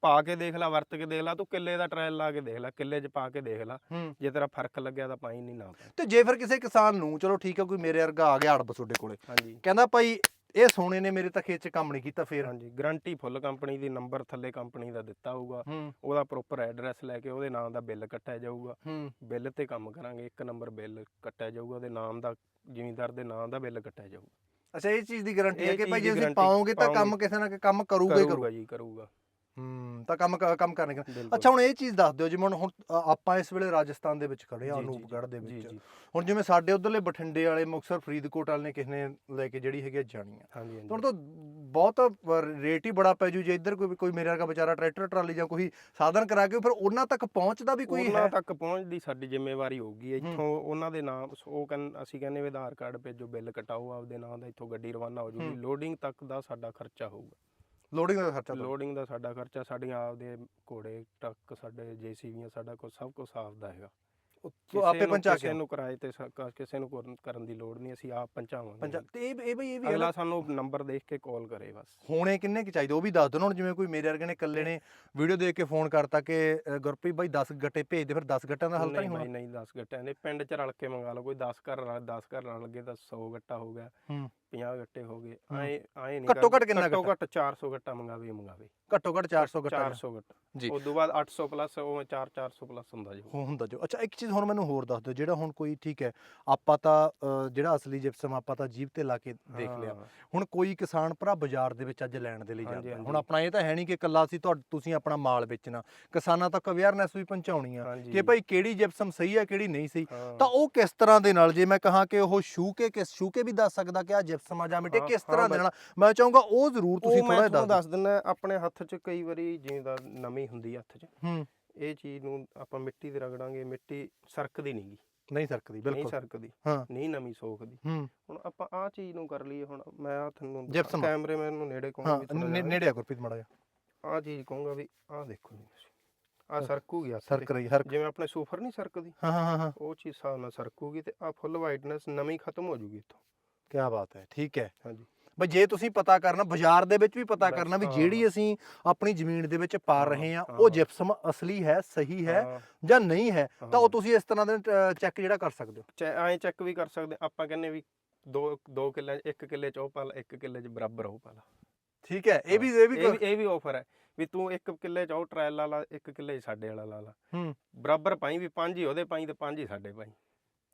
ਪਾ ਕੇ ਦੇਖ ਲੈ ਵਰਤ ਕੇ ਦੇਖ ਲੈ ਤੂੰ ਕਿੱਲੇ ਦਾ ਟ੍ਰਾਇਲ ਲਾ ਕੇ ਦੇਖ ਲੈ ਕਿੱਲੇ 'ਚ ਪਾ ਕੇ ਦੇਖ ਲੈ। ਹੂੰ। ਜੇ ਤੇਰਾ ਫ਼ਰਕ ਲੱਗਿਆ ਤਾਂ ਪਾਈ ਨਹੀਂ ਨਾ ਤੇ ਜੇ ਫਿਰ ਕਿਸੇ ਕਿਸਾਨ ਨੂੰ ਚਲੋ ਠੀਕ ਆ ਕੋਈ ਮੇਰੇ ਵਰਗਾ ਆ ਗਿਆ ਅੜਬ ਤੁਹਾਡੇ ਕੋਲੇ। ਹਾਂਜੀ। ਕਹਿੰਦਾ ਭਾਈ ਇਹ ਸੋਨੇ ਨੇ ਮੇਰੇ ਤਾਂ ਖੇਤ 'ਚ ਕੰਮ ਨਹੀਂ ਕੀਤਾ ਫੇਰ। ਹਾਂਜੀ ਗਾਰੰਟੀ ਫੁੱਲ ਕੰਪਨੀ ਦੀ ਨੰਬਰ ਥੱਲੇ ਕੰਪਨੀ ਦਾ ਦਿੱਤਾ ਹੋਊਗਾ। ਹੂੰ। ਉਹਦਾ ਪ੍ਰੋਪਰ ਐਡਰੈਸ ਲੈ ਕੇ ਉਹਦੇ ਨਾਮ ਦਾ ਬਿੱਲ ਕੱਟਿਆ ਜਾਊਗਾ। ਹੂੰ। ਬਿੱਲ ਤੇ ਕੰਮ ਕਰਾਂਗੇ ਇੱਕ ਨੰਬਰ ਬਿੱਲ ਕੱਟਿਆ ਜਾਊਗਾ ਉਹਦੇ ਨਾਮ ਦਾ ਜ਼ਿਮੀਂਦਾਰ ਦੇ ਨਾਮ ਦਾ ਬਿੱਲ ਕੱਟਿਆ ਜਾਊਗਾ। ਅੱਛਾ ਇਹ ਚੀਜ਼ ਦੀ ਗਾਰੰਟੀ ਹੈ ਇਹ ਕਿ ਭਾਈ ਚੀਜ਼ ਜੇ ਦੀ ਤੁਸੀਂ guarantee ਪਾਓਗੇ ਤਾਂ ਕੰਮ ਪਾਓਗੇ। ਕਿਸੇ ਨਾ ਕਿਸੇ ਕੰਮ ਕਰੂਗਾ ਹੀ ਕਰੂਗਾ ਕਰੂਗਾ। ਜੀ ਕਰੂਗਾ। ਹੂੰ ਤਾਂ ਕੰਮ ਕ- ਕੰਮ ਕਰਨੇ ਬਿਲਕੁਲ। ਅੱਛਾ ਹੁਣ ਇਹ ਚੀਜ਼ ਦੱਸ ਦਿਓ ਜਿਵੇਂ ਹੁਣ ਆਪਾਂ ਇਸ ਵੇਲੇ ਰਾਜਸਥਾਨ ਦੇ ਵਿੱਚ ਖੜੇ ਆ ਅਨੂਪਗੜ੍ਹ ਦੇ ਵਿੱਚ। ਹੁਣ ਜਿਵੇਂ ਸਾਡੇ ਉਧਰਲੇ ਬਠਿੰਡੇ ਵਾਲੇ ਮੁਕਤਸਰ ਫਰੀਦਕੋਟ ਵਾਲੇ ਨੇ ਕਿਸੇ ਨੇ ਲੈ ਕੇ ਜਿਹੜੀ ਹੈਗੀ ਜਾਣੀ ਆ। ਹੁਣ ਤਾਂ ਬਹੁਤ ਰੇਟ ਹੀ ਬੜਾ ਪੈ ਜੂ ਜੇ ਇੱਧਰ ਕੋਈ ਕੋਈ ਮੇਰੇ ਵਰਗਾ ਵਿਚਾਰਾ ਟਰੈਕਟਰ ਟਰਾਲੀ ਜਾਂ ਕੋਈ ਸਾਧਨ ਕਰਾ ਕੇ ਫਿਰ ਉਹਨਾਂ ਤੱਕ ਪਹੁੰਚਦਾ ਵੀ ਕੋਈ ਉਹਨਾਂ ਹੈ? ਤੱਕ ਪਹੁੰਚਦੀ ਸਾਡੀ ਜ਼ਿੰਮੇਵਾਰੀ ਹੋਊਗੀ। ਇੱਥੋਂ ਉਹਨਾਂ ਦੇ ਨਾਮ ਉਹ ਕਹਿੰ ਅਸੀਂ ਕਹਿੰਦੇ ਆਧਾਰ ਕਾਰਡ ਭੇਜੋ ਬਿੱਲ ਕਟਾਓ ਆਪਦੇ ਨਾਮ ਦਾ ਇੱਥੋਂ ਗੱਡੀ ਰਵਾਨਾ ਹੋ ਜੂਗੀ। ਲੋਡਿੰਗ ਤੱਕ ਦਾ ਸਾਡਾ ਖਰਚਾ ਹੋਊਗਾ। ਲੋਡਿੰਗ ਦਾ ਖਰਚਾ ਲੋਡਿੰਗ ਦਾ ਸਾਡਾ ਖਰਚਾ ਸਾਡੀਆਂ ਆਪਦੇ ਘੋੜੇ ਟਰੱਕ ਸਾਡੇ ਜੀਸੀਬੀਆਂ ਸਾਡਾ ਕੁਝ ਸਭ ਕੁਝ ਆਪਦਾ ਹੈਗਾ। ਉਹ ਕਿਸੇ ਆਪੇ ਨੂੰ- ਪਹੁੰਚਾ ਕਿਸੇ ਕੇ ਨੂੰ ਕਿਰਾਏ ਤੇ ਸ- ਕ- ਕਿਸੇ ਨੂੰ ਕਰਨ- ਕਰਨ ਦੀ ਲੋੜ ਨਹੀਂ ਅਸੀਂ ਆਪ ਪਹੁੰਚਾਵਾਂਗੇ। ਪੰਜਾ ਤੇ ਇਹ ਇਹ ਬਈ ਇਹ ਵੀ ਅਗਲਾ ਸਾਨੂੰ ਨੰਬਰ ਦੇਖ ਕੇ ਕਾਲ ਕਰੇ ਬਸ। ਹੋਣੇ ਕਿੰਨੇ ਕਿ ਚਾਹੀਦੇ? ਉਹ ਵੀ ਦੱਸ ਦਿਓ ਨਾ ਹੁਣ ਜਿਵੇਂ ਕੋਈ ਮੇਰੇ ਵਰਗੇ ਨੇ ਇਕੱਲੇ ਨੇ ਵੀਡੀਓ ਦੇਖ ਕੇ ਫੋਨ ਕਰਤਾ ਕਿ ਅ, ਗੁਰਪ੍ਰੀਤ ਬਾਈ 10 ਗੱਟੇ ਭੇਜ ਦੇ ਫਿਰ 10 ਗੱਟਿਆਂ ਦਾ ਹੱਲ ਤਾਂ ਨਹੀਂ ਨਹੀਂ ਹੋਣਾ? ਨਹੀਂ 10 ਗੱਟਿਆਂ ਦੇ। ਪਿੰਡ ਚ ਰਲ ਕੇ ਮੰਗਾ ਲਓ ਕੋਈ 10 ਘਰ ਰਲ 10 ਘਰ ਰਲ ਗਏ ਤਾਂ 100 ਗੱਟਾ ਹੋ ਗਿਆ। ਹੂੰ। 50 ਗੱਟੇ ਹੋ ਗਏ। ਆਏ ਆਏ ਨਹੀਂ ਘੱਟੋ ਘੱਟ ਕਿੰਨਾ ਘੱਟੋ? ਘੱਟ 400 ਗੱਟਾ ਮੰਗਾਵੇ ਮੰਗਾਵੇ ਘੱਟੋ ਘੱਟ 400 ਗੱਟਾ 400 ਗੱਟਾ ਜੀ। ਉਸ ਤੋਂ ਬਾਅਦ 800 ਪਲੱਸ ਉਹ 4 400 ਪਲੱਸ ਹੁੰਦਾ ਜੀ ਹੋ- ਹੁੰਦਾ ਜੋ ਅੱਛਾ ਇੱਕ ਚੀਜ਼ ਹੁਣ ਮੈਨੂੰ ਹੋਰ ਦੱਸ ਦਿਓ ਜਿਹੜਾ ਹੁਣ ਕੋਈ ਠੀਕ ਹੈ ਆਪਾਂ ਤਾਂ ਅ, ਜਿਹੜਾ ਅਸਲੀ ਜਿਪਸਮ ਆਪਾਂ ਤਾਂ ਜੀਭ ਤੇ ਲਾ ਕੇ ਦੇਖ ਲਿਆ ਹਾਂ, ਹੁਣ ਕੋਈ ਕਿਸਾਨ ਭਰਾ ਬਾਜ਼ਾਰ ਦੇ ਵਿੱਚ ਅੱਜ ਲੈਣ ਦੇ ਲਈ ਹਾਂਜੀ, ਜਾਂਦਾ ਹੈ। ਹੁਣ ਹਾਂਜੀ। ਆਪਣਾ ਇਹ ਤਾਂ ਹੈ ਨਹੀਂ ਕਿ ਇਕੱਲਾ ਅਸੀਂ ਤੁਹਾ- ਤੁਸੀਂ ਆਪਣਾ ਮਾਲ ਵੇਚਣਾ ਕਿਸਾਨਾਂ ਤੱਕ ਅਵੇਅਰਨੈਸ ਵੀ ਪਹੁੰਚਾਉਣੀ ਆ ਹਾਂਜੀ ਕਿ ਭਾਈ ਕਿਹੜੀ ਜਿਪਸਮ ਸਹੀ ਹੈ ਕਿਹੜੀ ਨਹੀਂ ਸਹੀ ਹਾਂ। ਤਾਂ ਉਹ ਕਿਸ ਤਰ੍ਹਾਂ ਦੇ ਨਾਲ ਜੇ ਮੈਂ ਕਹਾਂ ਕਿ ਉਹ ਛੂ ਕੇ ਕਿਸ ਛੂ ਕੇ ਵੀ ਦੱਸ ਸਕਦਾ ਕਿ ਆ ਆ ਜਾਂ ਮਿੱਟੀ ਕਿਸ ਤਰ੍ਹਾਂ ਦੇ। ਨਾਲ ਮੈਂ ਚਾਹੂੰਗਾ ਉਹ ਜ਼ਰੂਰ ਤੁਸੀਂ ਥੋੜਾ ਜਿਹਾ ਦੱਸ ਦਿੰਦਾ ਆਪਣੇ ਹੱਥ 'ਚ ਕਈ ਵਾਰੀ ਜਿਵੇਂ ਨਵੀਂ ਹੁੰਦੀ ਆ ਹੱਥ 'ਚ ਹੂੰ ਇਹ ਚੀਜ਼ ਨੂੰ ਆਪਾਂ ਮਿੱਟੀ ਤੇ ਰਗੜਾਂਗੇ ਮਿੱਟੀ ਸਰਕਦੀ ਨਹੀਂਗੀ ਨਹੀਂ ਸਰਕਦੀ ਨਹੀਂ ਬਿਲਕੁਲ ਸਰਕਦੀ ਹਾਂ। ਨਹੀਂ ਨਵੀਂ ਸੋਖਦੀ ਹੂੰ ਹੁਣ ਆਪਾਂ ਆਹ ਚੀਜ਼ ਨੂੰ ਕਰ ਲਈਏ ਹੁਣ ਮੈਂ ਆਹ ਤੁਹਾਨੂੰ Gypsum। ਕੈਮਰੇ ਨੂੰ ਨੇੜੇ ਕਹੂੰਗਾ ਵੀ। ਨੇੜੇ ਆ ਗੁਰਪ੍ਰੀਤ ਮੜਾ ਜਾ ਆਹ ਚੀਜ਼ ਕਹੂੰਗਾ ਵੀ ਆਹ ਦੇਖੋ ਜੀ ਹਾਂ। ਸਰਕੂਗੀ ਹੱਥ ਸਰਕ। ਰਹੀ ਹਰ ਜਿਵੇਂ ਆਪਣੇ ਸੂਫਰ ਨਹੀਂ ਸਰਕਦੀ ਹਾਂ ਹਾਂ ਹਾਂ ਉਹ ਚੀਜ਼ ਨਾਲ ਸਰਕੂਗੀ ਤੇ ਆਹ ਫੁੱਲ ਵਾਈਟਨੈਸ ਨਵੀਂ ਖਤਮ ਹੋ ਜੂਗੀ ਇੱਥੋਂ ਕੀ ਬਾਤ ਹੈ ਠੀਕ ਹੈ। ਹਾਂਜੀ। ਬਈ ਜੇ ਤੁਸੀਂ ਪਤਾ ਕਰਨਾ ਬਾਜ਼ਾਰ ਦੇ ਵਿੱਚ ਵੀ ਪਤਾ ਕਰਨਾ ਵੀ। ਜਿਹੜੀ ਅਸੀਂ ਆਪਣੀ ਜ਼ਮੀਨ ਦੇ ਵਿੱਚ ਪਾ ਰਹੇ ਹਾਂ। ਉਹ ਜਿਪਸਮ ਅਸਲੀ ਹੈ ਸਹੀ ਹੈ ਜਾਂ ਨਹੀਂ ਹੈ ਤਾਂ ਉਹ। ਤੁਸੀਂ ਇਸ ਤਰ੍ਹਾਂ ਦੇ ਚੈੱਕ ਜਿਹੜਾ ਕਰ ਸਕਦੇ ਹੋ। ਐਂ ਚੈੱਕ ਵੀ ਕਰ ਸਕਦੇ ਆਪਾਂ ਕਹਿੰਨੇ ਵੀ ਦੋ ਦੋ ਕਿੱਲੇ ਇੱਕ ਕਿੱਲੇ ਚ ਉਹ ਪਾ ਲਾ ਇੱਕ ਕਿੱਲੇ ਚ ਬਰਾਬਰ ਉਹ ਪਾ ਲਾ। ਠੀਕ ਹੈ ਇਹ ਵੀ ਇਹ ਵੀ ਇਹ ਵੀ ਆਫਰ ਹੈ ਵੀ ਤੂੰ ਇੱਕ ਕਿੱਲੇ ਚ ਉਹ ਟ੍ਰਾਇਲ ਲਾ ਲਾ ਇੱਕ ਕਿੱਲੇ ਸਾਡੇ ਵਾਲਾ ਲਾ ਲਾ। ਹੂੰ। ਬਰਾਬਰ ਪਾਈ ਵੀ ਪੰਜ ਹੀ ਉਹਦੇ ਪਾਈ ਤੇ ਪੰਜ ਹੀ ਸਾਡੇ ਪਾਈ।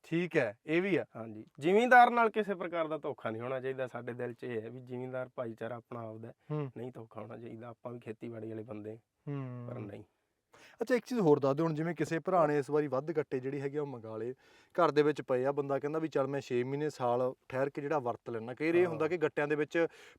ਠੀਕ ਹੈ ਇਹ ਵੀ ਆ ਹਾਂਜੀ। ਜ਼ਿਮੀਂਦਾਰ ਨਾਲ ਕਿਸੇ ਪ੍ਰਕਾਰ ਦਾ ਧੋਖਾ ਨਹੀਂ ਹੋਣਾ ਚਾਹੀਦਾ ਸਾਡੇ ਦਿਲ 'ਚ ਇਹ ਹੈ ਵੀ ਜ਼ਿਮੀਂਦਾਰ ਭਾਈਚਾਰਾ ਆਪਣਾ ਆਪਦਾ ਹੈ, ਹੂੰ। ਨਹੀਂ ਧੋਖਾ ਹੋਣਾ ਚਾਹੀਦਾ ਆਪਾਂ ਵੀ ਖੇਤੀਬਾੜੀ ਵਾਲੇ ਬੰਦੇ ਪਰ ਹੂੰ। ਨਹੀਂ। ਅੱਛਾ ਇੱਕ ਚੀਜ਼ ਹੋਰ ਦੱਸ ਦਿਓ ਹੁਣ ਜਿਵੇਂ ਕਿਸੇ ਭਰਾ ਨੇ ਇਸ ਵਾਰੀ ਵੱਧ ਗੱਟੇ ਜਿਹੜੀ ਹੈਗੀ ਆ ਉਹ ਮੰਗਾ ਲਏ। ਘਰ ਦੇ ਵਿੱਚ ਪਏ ਆ ਬੰਦਾ ਕਹਿੰਦਾ ਵੀ ਚੱਲ ਮੈਂ 6 ਮਹੀਨੇ ਸਾਲ ਠਹਿਰ ਕੇ ਜਿਹੜਾ ਵਰਤ ਲੈਣਾ ਕਈ ਇਹ ਹੁੰਦਾ। ਕਿ ਗੱਟਿਆਂ ਦੇ ਵਿੱਚ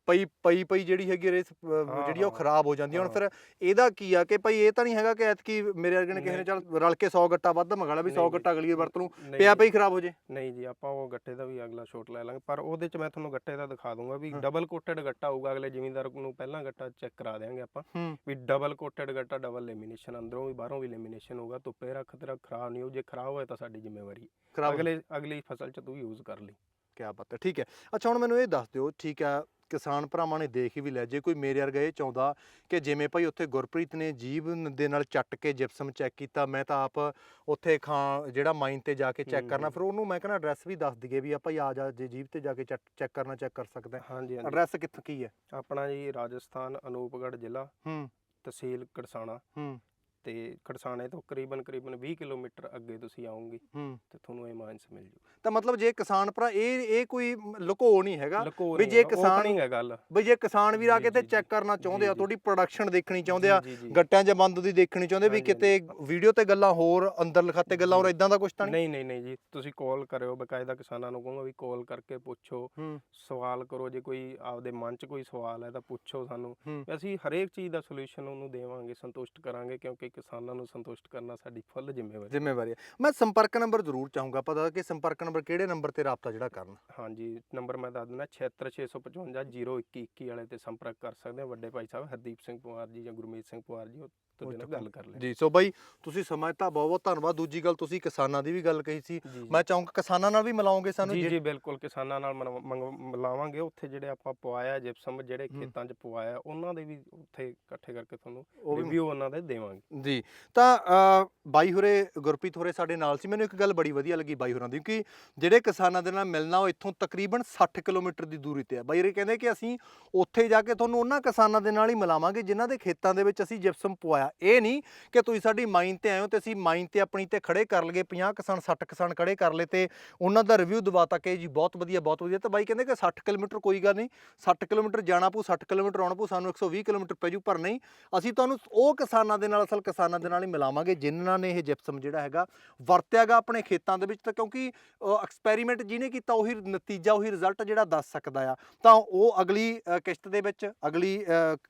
ਪਈ ਪਈ ਪਈ ਜਿਹੜੀ ਹੈਗੀ ਰੇਸ ਜਿਹੜੀ ਉਹ। ਖਰਾਬ ਹੋ ਜਾਂਦੀ ਹੁਣ। ਫਿਰ ਇਹਦਾ ਕੀ ਆ ਕਿ ਭਾਈ ਇਹ ਤਾਂ ਨਹੀਂ ਹੈਗਾ ਕਿ ਐਤਕੀ ਮੇਰੇ ਵਰਗੇ ਨੇ ਕਿਸੇ ਨੇ ਚੱਲ ਰਲ ਕੇ 100 ਗੱਟਾ ਵੱਧ ਮੰਗਾ ਲਿਆ ਵੀ 100 ਨਹੀਂ, ਗੱਟਾ ਅਗਲੀ ਵਾਰ ਵਰਤ ਨਹੀਂ ਪਿਆ ਪਈ ਖਰਾਬ ਹੋ ਜੇ ਨਹੀਂ ਜੀ ਆਪਾਂ ਉਹ ਗੱਟੇ ਦਾ ਵੀ ਅਗਲਾ ਸ਼ੋਟ ਲੈ ਲਾਂਗੇ ਪਰ ਉਹਦੇ 'ਚ ਮੈਂ ਤੁਹਾਨੂੰ ਗੱਟੇ ਦਾ ਦਿਖਾ ਦੂੰਗਾ ਵੀ। ਡਬਲ ਕੋਟਡ ਗੱਟਾ ਹੋਊਗਾ ਅਗਲੇ ਜ਼ਿਮੀਂਦਾਰ ਨੂੰ ਪਹਿਲਾਂ ਗੱਟਾ ਚੈੱਕ ਕਰਾ ਦੇਾਂਗੇ ਆਪਾਂ ਵੀ ਡਬਲ ਕੋਟਡ ਗੱਟਾ ਡਬਲ ਲੈਮੀਨੇਸ਼ਨ ਅੰਦਰੋਂ ਵੀ ਬਾਹਰੋਂ ਵੀ ਲੈਮੀਨੇਸ਼ਨ ਹੋਊਗਾ ਧੁੱਪੇ ਰੱਖ ਤੇਰਾ ਖਰਾਬ ਨਹੀਂ ਹੋ ਜੇ ਖਰਾਬ ਹੋਏ ਤਾਂ ਸਾਡੀ ਜ਼ਿੰਮੇਵਾਰੀ ਹੈ। ਖਰਾਬ ਅਗਲੇ ਅਗਲੀ ਫਸਲ 'ਚ ਤੂੰ ਯੂਜ਼ ਕਰ ਲਈ। ਕਿਆ ਬਾਤ ਹੈ ਠੀਕ ਹੈ। ਅੱਛਾ ਹੁਣ ਮੈਨੂੰ ਇਹ ਦੱਸ ਦਿਓ ਠੀਕ ਹੈ ਕਿਸਾਨ ਭਰਾਵਾਂ ਨੇ ਦੇਖ ਵੀ ਲਿਆ ਜੇ ਕੋਈ ਮੇਰੇ ਵਰਗਾ ਇਹ ਚਾਹੁੰਦਾ ਕਿ ਜਿਵੇਂ ਭਾਈ ਉੱਥੇ ਗੁਰਪ੍ਰੀਤ ਨੇ ਨ- ਦੇ ਨਾਲ ਚੱਟ ਕੇ ਜਿਪਸਮ ਚੈੱਕ ਕੀਤਾ ਮੈਂ ਤਾਂ ਆਪ ਉੱਥੇ ਖਾਂ ਜਿਹੜਾ ਮਾਈਨ ਤੇ ਜਾ ਕੇ ਚੈੱਕ ਕਰਨਾ। ਫਿਰ ਉਹਨੂੰ ਮੈਂ ਕਹਿੰਦਾ ਐਡਰੈਸ ਵੀ ਦੱਸ ਦਈਏ ਵੀ ਆਪਾਂ ਆ ਜਾ ਜੇ ਜੀਭ ਤੇ ਜਾ ਕੇ ਚੈੱਕ ਕਰਨਾ ਚੈੱਕ ਕਰ ਸਕਦਾ ਹਾਂਜੀ ਹਾਂਜੀ। ਐਡਰੈਸ ਕਿੱਥੇ ਕੀ ਹੈ? ਆਪਣਾ ਜੀ ਰਾਜਸਥਾਨ ਅਨੂਪਗੜ੍ਹ ਜ਼ਿਲ੍ਹਾ ਹੂੰ। ਤਹਿਸੀਲ ਕੜਸਾਣਾ। ਹੂੰ। ਤੇ ਕੜਸਾਣੇ ਤੋਂ ਕਰੀਬਨ ਕਰੀਬਨ 20 ਕਿਲੋਮੀਟਰ ਅੱਗੇ ਤੁਸੀਂ ਆਉਂਗੇ ਹੂੰ। ਤੇ ਤੁਹਾਨੂੰ ਇਹ ਮਾਈਨਸ ਮਿਲ ਜੂ। ਤਾਂ ਮਤਲਬ ਜੇ ਕਿਸਾਨ ਭਰਾ ਇਹ ਇਹ ਕੋਈ ਲੁਕੋ ਨਹੀਂ ਹੈਗਾ ਲੁਕੋ ਵੀ ਨਹੀਂ ਜੇ ਹੈਗਾ, ਕਿਸਾਨ- opening ਹੈ ਗੱਲ। ਬਈ ਜੇ ਕਿਸਾਨ ਵੀਰ ਆ ਕੇ ਤੇ ਚੈੱਕ। ਕਰਨਾ ਚਾਹੁੰਦੇ ਆ। ਤੁਹਾਡੀ ਪ੍ਰੋਡਕਸ਼ਨ ਦੇਖਣੀ ਚਾਹੁੰਦੇ ਆ ਜੀ, ਜੀ, ਜੀ। ਗੱਟਿਆਂ 'ਚ ਬੰਦ ਦੀ ਦੇਖਣੀ ਚਾਹੁੰਦੇ ਵੀ ਕਿਤੇ ਵੀਡੀਓ ਤੇ ਗੱਲਾਂ ਹੋਰ ਅੰਦਰ ਲਿਖਾਤੇ ਗੱਲਾਂ ਹੋਰ ਇਦਾਂ ਦਾ ਕੁਝ ਤਾਂ ਨਹੀਂ? ਨਹੀਂ ਨਹੀਂ ਨਹੀਂ ਜੀ ਤੁਸੀਂ ਕਾਲ ਕਰਿਓ ਬਕਾਇਦਾ ਕਿਸਾਨਾਂ ਨੂੰ ਕਹੂੰਗਾ ਵੀ ਕਾਲ ਕਰਕੇ ਪੁੱਛੋ। ਹੂੰ। ਸਵਾਲ ਕਰੋ ਜੇ ਕੋਈ ਆਪਦੇ ਮਨ 'ਚ ਕੋਈ ਸਵਾਲ ਹੈ ਤਾਂ ਪੁੱਛੋ ਸਾਨੂੰ। ਹੂੰ। ਅਸੀਂ ਹਰੇਕ ਚੀਜ਼ ਦਾ ਸੋਲੂਸ਼ਨ ਉਹਨੂੰ ਦੇਵਾਂਗੇ ਸੰਤੁਸ਼ਟ ਕਰਾਂਗੇ ਕਿਉਂਕਿ ਕਿਸਾਨਾਂ ਨੂੰ ਸੰਤੁਸ਼ਟ ਕਰਨਾ ਸਾਡੀ ਫੁੱਲ ਜ਼ਿੰਮੇਵਾਰੀ ਜ਼ਿੰਮੇਵਾਰੀ ਹੈ। ਮੈਂ ਸੰਪਰਕ ਨੰਬਰ ਜ਼ਰੂਰ ਚਾਹੂੰਗਾ ਪਤਾ ਕਿ ਸੰਪਰਕ ਨੰਬਰ ਕਿਹੜੇ ਨੰਬਰ ਤੇ ਰਾਬਤਾ ਜਿਹੜਾ ਕਰਨਾ? ਹਾਂਜੀ ਨੰਬਰ ਮੈਂ ਦੱਸ ਦਿੰਦਾ 76655 0121 ਵਾਲੇ ਤੇ ਸੰਪਰਕ ਕਰ ਸਕਦੇ ਆ ਵੱਡੇ ਭਾਈ ਸਾਹਿਬ ਹਰਦੀਪ ਸਿੰਘ ਪਵਾਰ ਜੀ ਜਾਂ ਗੁਰਮੀਤ ਸਿੰਘ ਪਵਾਰ ਜੀ ਉਹ ਤੁਹਾਡੇ ਨਾਲ ਗੱਲ ਕਰ ਲੈ। ਜੀ ਸੋ ਬਾਈ ਤੁਸੀਂ ਸਮਝਤਾ ਬਹੁਤ ਬਹੁਤ ਧੰਨਵਾਦ। ਦੂਜੀ ਗੱਲ ਤੁਸੀਂ ਕਿਸਾਨਾਂ ਦੀ ਵੀ ਗੱਲ ਕਹੀ ਸੀ। ਮੈਂ ਚਾਹੂੰਗਾ ਕਿਸਾਨਾਂ ਨਾਲ ਵੀ ਮਿਲਾਉਂਗੇ ਸਾਨੂੰ ਜੀ ਜੇ- ਬਿਲਕੁਲ ਕਿਸਾਨਾਂ ਨਾਲ ਮਿਲਾਵਾਂਗੇ। ਉੱਥੇ ਜਿਹੜੇ ਆਪਾਂ ਪਵਾਇਆ ਜਿਪਸਮ ਜਿਹੜੇ। ਖੇਤਾਂ 'ਚ ਪਵਾਇਆ ਉਹਨਾਂ ਦੇ ਵੀ ਉੱਥੇ ਇਕੱਠੇ ਕਰਕੇ ਤੁਹਾਨੂੰ ਰਿਵਿਊ ਉਹਨਾਂ ਦੇ ਦੇਵਾਂਗੇ। ਜੀ ਤਾਂ ਬਾਈ ਹੋਰੇ ਗੁਰਪ੍ਰੀਤ ਹੋਰੇ ਸਾਡੇ ਨਾਲ ਸੀ। ਮੈਨੂੰ ਇੱਕ ਗੱਲ ਬੜੀ ਵਧੀਆ ਲੱਗੀ ਬਾਈ ਹੋਰਾਂ ਦੀ ਕਿ ਜਿਹੜੇ ਕਿਸਾਨਾਂ ਦੇ ਨਾਲ ਮਿਲਣਾ ਉਹ ਇੱਥੋਂ ਤਕਰੀਬਨ 60 ਕਿਲੋਮੀਟਰ ਦੀ ਦੂਰੀ ਤੇ ਹੈ ਬਾਈ ਹੋਰੇ ਕਹਿੰਦੇ ਕਿ ਅਸੀਂ ਉੱਥੇ ਜਾ ਕੇ ਤੁਹਾਨੂੰ ਉਹਨਾਂ ਕਿਸਾਨਾਂ ਦੇ ਨਾਲ ਹੀ ਮਿਲਾਵਾਂਗੇ ਜਿਨ੍ਹਾਂ ਦੇ ਖੇਤਾਂ ਦੇ ਵਿੱਚ ਅਸੀਂ ਜਿਪਸਮ ਪਵਾਇਆ ਇਹ ਨਹੀਂ ਕਿ ਤੁਸੀਂ ਸਾਡੀ ਮਾਈਨ ਤੇ ਆਏ ਹੋ ਤੇ ਅਸੀਂ ਮਾਈਨ ਤੇ ਆਪਣੀ ਤੇ ਖੜੇ ਕਰ ਲਗੇ 50 ਕਿਸਾਨ 60 ਕਿਸਾਨ ਖੜੇ ਕਰ ਲਏ ਤੇ ਉਹਨਾਂ ਦਾ ਰਿਵਿਊ ਦਵਾਤਾ ਕਿ ਜੀ ਬਹੁਤ ਵਧੀਆ ਬਹੁਤ ਵਧੀਆ। ਤਾਂ ਬਾਈ ਕਹਿੰਦੇ ਕਿ 60 ਕਿਲੋਮੀਟਰ ਕੋਈ ਗੱਲ ਨਹੀਂ 60 ਕਿਲੋਮੀਟਰ ਜਾਣਾ ਪਊ 60 ਕਿਲੋਮੀਟਰ ਆਉਣਾ ਪਊ, ਸਾਨੂੰ 120 ਕਿਲੋਮੀਟਰ ਪੈ ਜੂ, ਪਰ ਨਹੀਂ, ਅਸੀਂ ਤੁਹਾਨੂੰ ਉਹ ਕਿਸਾਨਾਂ ਦੇ ਨਾਲ, ਅਸਲ ਕਿਸਾਨਾਂ ਦੇ ਨਾਲ ਹੀ ਮਿਲਾਵਾਂਗੇ, ਜਿਨ੍ਹਾਂ ਨੇ ਇਹ ਜਿਪਸਮ ਜਿਹੜਾ ਹੈਗਾ ਵਰਤਿਆਗਾ ਆਪਣੇ ਖੇਤਾਂ ਦੇ ਵਿੱਚ ਤਾਂ ਕਿਉਂਕਿ ਐਕਸਪੈਰੀਮੈਂਟ ਜਿਹਨੇ ਕੀਤਾ ਉਹੀ ਨਤੀਜਾ, ਉਹੀ ਰਿਜ਼ਲਟ ਜਿਹੜਾ ਦੱਸ ਸਕਦਾ ਆ। ਤਾਂ ਉਹ ਅਗਲੀ ਕਿਸ਼ਤ ਦੇ ਵਿੱਚ, ਅਗਲੀ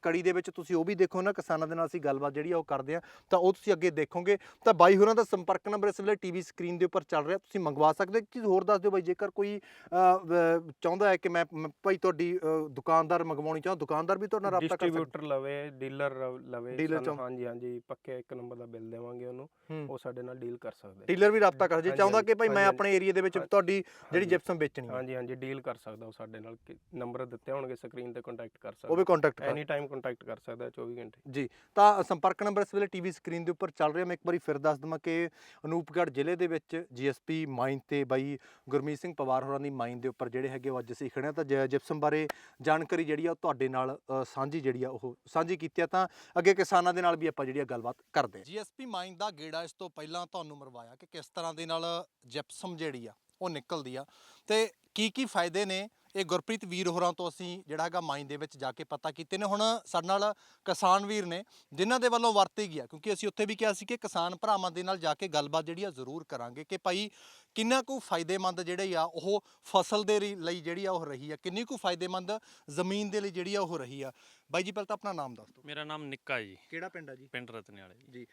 ਕੜੀ ਦੇ ਵਿੱਚ ਤੁਸੀਂ ਉਹ ਵੀ ਦੇਖੋ ਨਾ, ਕਿਸਾਨਾਂ ਦੇ ਨਾਲ ਅਸੀਂ ਗੱਲਬਾਤ ਜਿਹੜੀ ਆ ਉਹ ਕਰਦੇ ਆ ਤਾਂ ਉਹ ਤੁਸੀਂ ਅੱਗੇ ਦੇਖੋਗੇ ਤਾਂ ਬਾਈ ਹੋਰਾਂ ਦਾ ਸੰਪਰਕ ਨੰਬਰ ਇਸ ਵੇਲੇ ਟੀਵੀ ਸਕਰੀਨ ਦੇ ਉੱਪਰ ਚੱਲ ਰਿਹਾ ਤੁਸੀਂ ਮੰਗਵਾ ਸਕਦੇ ਇੱਕ ਚੀਜ਼ ਹੋਰ ਦੱਸ ਦਿਓ ਬਾਈ ਜੇਕਰ ਕੋਈ ਚਾਹੁੰਦਾ ਹੈ ਕਿ ਮੈਂ ਭਾਈ ਤੁਹਾਡੀ ਦੁਕਾਨਦਾਰ ਮੰਗਵਾਉਣੀ ਚਾਹਾਂ ਦੁਕਾਨਦਾਰ ਵੀ ਤੁਹਾਡੇ ਰਾਬਤਾ ਕਰ ਸਕਦਾ ਡਿਸਟ੍ਰੀਬਿਊਟਰ ਲਵੇ ਡੀਲਰ ਲਵੇ। ਹਾਂਜੀ ਹਾਂਜੀ ਪੱਕੇ ਇੱਕ ਨੰਬਰ ਦਾ ਬਿੱਲ ਦੇਵਾਂਗੇ ਉਹਨੂੰ। ਉਹ ਸਾਡੇ ਨਾਲ ਡੀਲ ਕਰ ਸਕਦਾ ਡੀਲਰ ਵੀ ਰਾਬਤਾ ਕਰ ਜੇ ਚਾਹੁੰਦਾ ਕਿ ਭਾਈ ਮੈਂ ਆਪਣੇ ਏਰੀਆ ਦੇ ਵਿੱਚ। ਤੁਹਾਡੀ ਜਿਹੜੀ। ਜਿਪਸਮ ਵੇਚਣੀ ਹੈ ਹਾਂਜੀ ਹਾਂਜੀ ਡੀਲ ਕਰ ਸਕਦਾ ਉਹ ਸਾਡੇ ਨਾਲ ਨੰਬਰ ਦਿੱਤੇ ਹੋਣਗੇ ਸਕਰੀਨ ਤੇ ਕੰਟੈਕਟ ਕਰ ਉਹ ਸਕਦਾ ਵੀ ਕੰਟੈਕਟ ਐਨੀ ਟਾਈਮ ਕੰਟੈਕਟ ਕਰ ਸਕਦਾ ਹੈ 24 ਘੰਟੇ ਜੀ ਤਾਂ ਸੰਪਰਕ ਨੰਬਰ ਇਸ ਵੇਲੇ ਟੀਵੀ ਸਕਰੀਨ ਦੇ ਉੱਪਰ ਚੱਲ ਰਿਹਾ। ਮੈਂ ਇੱਕ ਵਾਰੀ ਫਿਰ ਦੱਸ ਦਵਾਂ ਕਿ ਅਨੂਪਗੜ੍ਹ ਜ਼ਿਲ੍ਹੇ ਦੇ ਵਿੱਚ ਜੀਐਸਪੀ ਮਾਈਨ ਤੇ ਬਾਈ ਗੁਰਮੀਤ ਸਿੰਘ ਪਵਾਰ ਹੋਰਾਂ ਦੀ ਮਾਈਨ ਦੇ ਉੱਪਰ ਜਿਹੜੇ ਹੈਗੇ ਉਹ ਅੱਜ ਅਸੀਂ ਖੜੇ ਹਾਂ। ਤਾਂ ਜ- ਜਿਪਸਮ ਬਾਰੇ ਜਾਣਕਾਰੀ ਜਿਹੜੀ ਆ ਉਹ ਤੁਹਾਡੇ ਨਾਲ ਸਾਂਝੀ ਜਿਹੜੀ ਆ ਉਹ ਸਾਂਝੀ ਕੀਤੀ ਆ। ਤਾਂ ਅੱਗੇ ਕਿਸਾਨਾਂ ਦੇ ਨਾਲ ਵੀ ਆਪਾਂ ਜਿਹੜੀ ਆ ਗੱਲਬਾਤ ਕਰਦੇ ਹਾਂ। ਜੀਐਸਪੀ ਮਾਈਨ ਦਾ ਗੇੜਾ ਇਸ ਤੋਂ ਪਹਿਲਾਂ ਤੁਹਾਨੂੰ ਮਰਵਾਇਆ ਕਿ ਕਿਸ ਤਰ੍ਹਾਂ ਦੇ ਨਾਲ ਜਿਪਸਮ ਜਿਹੜੀ ਆ ਉਹ ਨਿਕਲਦੀ ਆ। ਤੇ ਕੀ ਕੀ ਫਾਇਦੇ ਨੇ? ਇਹ ਗੁਰਪ੍ਰੀਤ ਵੀਰ ਹੋਰਾਂ ਤੋਂ ਅਸੀਂ ਜਿਹੜਾ ਹੈਗਾ ਮਾਈਨ ਦੇ ਵਿੱਚ ਜਾ ਕੇ ਪਤਾ ਕੀਤੇ ਨੇ। ਹੁਣ ਸਾਡੇ ਨਾਲ ਕਿਸਾਨ ਵੀਰ ਨੇ, ਜਿਨ੍ਹਾਂ ਦੇ ਵੱਲੋਂ ਵਰਤੇ ਗਿਆ ਕਿਉਂਕਿ ਅਸੀਂ ਉੱਥੇ ਵੀ ਕਿਹਾ ਸੀ ਕਿ ਕਿਸਾਨ ਭਰਾਵਾਂ ਦੇ ਨਾਲ ਜਾ ਕੇ ਗੱਲਬਾਤ ਜਿਹੜੀ ਆ ਜ਼ਰੂਰ ਕਰਾਂਗੇ ਕਿ ਭਾਈ ਕਿੰਨਾ ਕੁ ਫਾਇਦੇਮੰਦ ਜਿਹੜੇ ਆ ਉਹ ਫਸਲ ਦੇ ਲਈ- ਲਈ ਜਿਹੜੀ ਆ ਉਹ ਰਹੀ ਆ ਕਿੰਨੀ ਕੁ ਫਾਇਦੇਮੰਦ ਜ਼ਮੀਨ ਦੇ ਲਈ ਜਿਹੜੀ ਆ ਉਹ ਰਹੀ ਆ। ਬਾਈ ਜੀ ਪਹਿਲਾਂ ਤਾਂ ਆਪਣਾ ਨਾਮ ਦੱਸ ਦਿਓ। ਮੇਰਾ ਨਾਮ ਨਿੱਕਾ ਜੀ। ਕਿਹੜਾ ਪਿੰਡ ਆ ਜੀ? ਪਿੰਡ ਰਤਨਿਆਲੇ ਜੀ। ਜੀ।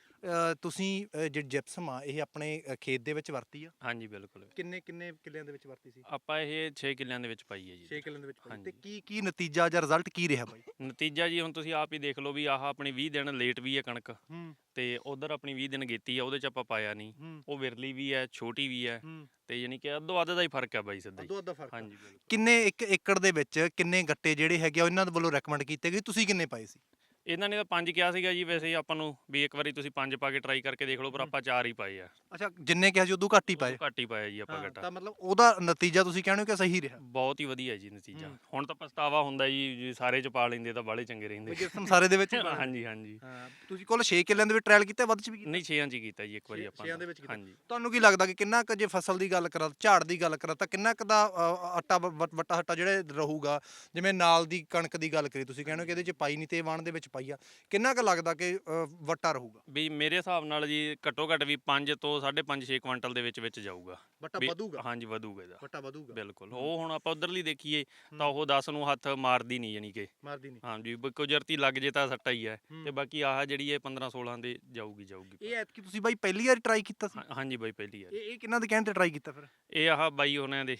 ਤੁਸੀਂ ਅ, ਜਿਹੜੀ ਜਿਪਸਮ ਆ ਇਹ ਆਪਣੇ ਅ, ਖੇਤ ਦੇ ਵਿੱਚ ਵਰਤੀ ਆ? ਹਾਂਜੀ ਬਿਲਕੁਲ। ਕਿੰਨੇ ਕਿੰਨੇ ਕਿੱਲਿਆਂ ਦੇ ਵਿੱਚ ਵਰਤੀ ਸੀ? ਆਪਾਂ ਇਹ 6 ਕਿੱਲਿਆਂ ਦੇ ਵਿੱਚ ਪਾਈ ਹੈ ਜੀ। 6 ਕਿੱਲਿਆਂ ਦੇ ਵਿੱਚ ਪਾਈ। ਤੇ ਹਾਂਜੀ। ਕੀ ਕੀ ਨਤੀਜਾ ਜਾਂ ਰਿਜ਼ਲਟ ਕੀ ਰਿਹਾ ਬਾਈ? ਨਤੀਜਾ ਜੀ ਹੁਣ ਤੁਸੀਂ ਆਪ ਹੀ ਦੇਖ ਲਓ ਵੀ ਆਹ ਆਪਣੀ 20 ਦਿਨ ਲੇਟ ਵੀ ਹੈ ਕਣਕ। ਹੂੰ। ਤੇ ਉਧਰ ਆਪਣੀ 20 ਦਿਨ ਗੇਤੀ ਆ ਉਹਦੇ ਚ ਆਪਾਂ ਪਾਇਆ ਨਹੀਂ ਹੂੰ। ਉਹ ਵਿਰਲੀ ਵੀ ਹੈ ਛੋਟੀ ਵੀ ਹੈ। ਹੂੰ ਤੇ ਯਾਨੀ ਕਿ ਅੱਧੋ ਅੱਧ ਦਾ ਹੀ ਫ਼ਰਕ ਹੈ ਬਾਈ ਸਿੱਧਾ ਹੀ। ਅੱਧੋ ਅੱਧਾ ਫ਼ਰਕ ਆ। ਹਾਂਜੀ ਬਿਲਕੁਲ। ਕਿੰਨੇ ਇੱਕ ਏਕੜ ਦੇ ਵਿੱਚ ਕਿੰਨੇ ਗੱਟੇ ਜਿਹੜੇ ਹੈਗੇ ਆ, ਇਹਨਾਂ ਦੇ ਵੱਲੋਂ ਰეკਮੈਂਡ ਕੀਤੇ ਗਏ? ਤੁਸੀਂ ਕਿੰਨੇ ਪਾਏ ਸੀ? ਇਹਨਾਂ ਨੇ ਤਾਂ ਪੰਜ ਕਿਹਾ ਸੀਗਾ ਜੀ ਵੈਸੇ ਆਪਾਂ ਨੂੰ ਵੀ ਇੱਕ ਵਾਰੀ ਤੁਸੀਂ ਪੰਜ ਪਾ ਕੇ ਟਰਾਈ ਕਰਕੇ ਦੇਖ ਲਓ ਪਰ ਹੂੰ। ਆਪਾਂ ਚਾਰ ਹੀ ਪਾਏ ਆ ਅੱਛਾ ਜਿੰਨੇ ਕਿਹਾ ਸੀ ਉਦੋਂ ਘੱਟ ਹੀ ਪਾਏ ਘੱਟ ਹੀ ਪਾਇਆ ਜੀ ਆਪਾਂ ਹਾਂ, ਤਾਂ ਮਤਲਬ ਉਹਦਾ ਨਤੀਜਾ ਤੁਸੀਂ ਕਹਿੰਦੇ ਹੋ ਕਿ ਸਹੀ ਰਿਹਾ ਬਹੁਤ ਹੀ ਵਧੀਆ ਜੀ ਨਤੀਜਾ ਹੂੰ। ਹੁਣ ਤਾਂ ਪਛਤਾਵਾ ਹੁੰਦਾ ਜੀ ਜੇ ਸਾਰੇ ਚ ਪਾ ਲੈਂਦੇ ਤਾਂ ਬਾਲੇ ਚੰਗੇ ਰਹਿੰਦੇ ਜਿਸਮ ਸਾਰੇ ਦੇ ਵਿੱਚ ਹੀ ਪਾਇਆ। ਹਾਂਜੀ ਹਾਂਜੀ ਹਾਂ ਤੁਸੀਂ ਕੋਲ 6 ਕਿੱਲਿਆਂ ਦੇ ਵਿੱਚ ਟ੍ਰਾਇਲ ਕੀਤਾ ਵੱਧ ਚ ਵੀ ਕੀਤਾ ਨਹੀਂ 6 ਇੰਚ ਕੀਤਾ ਜੀ ਇੱਕ ਵਾਰੀ ਛੇ- ਆਪਾਂ ਛੇਆਂ। ਦੇ ਵਿੱਚ ਕੀਤਾ। ਹਾਂਜੀ ਤੁਹਾਨੂੰ ਕੀ ਲੱਗਦਾ ਕਿ ਕਿੰਨਾ ਕੁ ਜੇ ਫਸਲ ਦੀ ਗੱਲ ਕਰਾਂ ਝਾੜ ਦੀ ਗੱਲ ਕਰਾਂ ਤਾਂ ਕਿੰਨਾ ਕੁ ਦਾ ਅ, ਆਟਾ ਵ- ਵ- ਵੱਟਾ ਹੱਟਾ ਜਿਹੜਾ ਰਹੂਗਾ ਜਿਵੇਂ ਨਾਲ ਦੀ ਕਣਕ ਦੀ ਗੱਲ ਕਰੀ ਤੁਸੀਂ ਕਹਿੰਦੇ ਹੋ ਕਿ ਇਹਦੇ ਚ ਪਾਈ ਨਹੀਂ ਤੇ ਵਾਣ ਦੇ ਵਿੱਚ ਪਾਈ ਆ। ਕਿੰਨਾ ਕੁ ਲੱਗਦਾ ਕਿ ਅ, ਵੱਟਾ ਰਹੂਗਾ? ਵੀ ਮੇਰੇ ਹਿਸਾਬ ਨਾਲ ਜੀ ਘੱਟੋ ਘੱਟ ਵੀ 5 ਤੋਂ 5.5 6 ਕੁਇੰਟਲ ਦੇ ਵਿੱਚ ਵਿੱਚ ਜਾਊਗਾ। ਵੱਟਾ ਵੀ- ਵਧੂਗਾ? ਹਾਂਜੀ ਵਧੂਗਾ ਇਹਦਾ। ਵੱਟਾ ਵਧੂਗਾ? ਬਿਲਕੁਲ। ਉਹ ਹੁਣ ਆਪਾਂ ਉਧਰਲੀ ਦੇਖੀਏ ਤਾਂ ਉਹ 10 ਨੂੰ ਹੱਥ ਮਾਰਦੀ ਨਹੀਂ ਯਾਨੀ ਕਿ। ਮਾਰਦੀ ਨਹੀਂ। ਹਾਂਜੀ ਵੀ ਕੁਦਰਤੀ ਲੱਗ ਜੇ ਤਾਂ ਸੱਟਾ ਹੀ ਹੈ ਹੂੰ। ਤੇ ਬਾਕੀ ਆਹ ਜਿਹੜੀ ਇਹ 15 16 ਦੇ ਜਾਊਗੀ ਜਾਊਗੀ। ਇਹ ਐਤਕੀ ਤੁਸੀਂ ਬਾਈ ਪਹਿਲੀ ਵਾਰ ਟਰਾਈ ਕੀਤਾ ਸੀ? ਹਾਂ- ਹਾਂਜੀ ਬਾਈ ਪਹਿਲੀ ਹੈ ਇਹ ਇਹ ਕਿੰਨਾ ਦੇ ਕਹਿਣ ਤੇ ਟਰਾਈ ਕੀਤਾ ਫਿਰ? ਇਹ ਆਹ ਬਾਈ ਹੋਣਿਆਂ ਦੇ।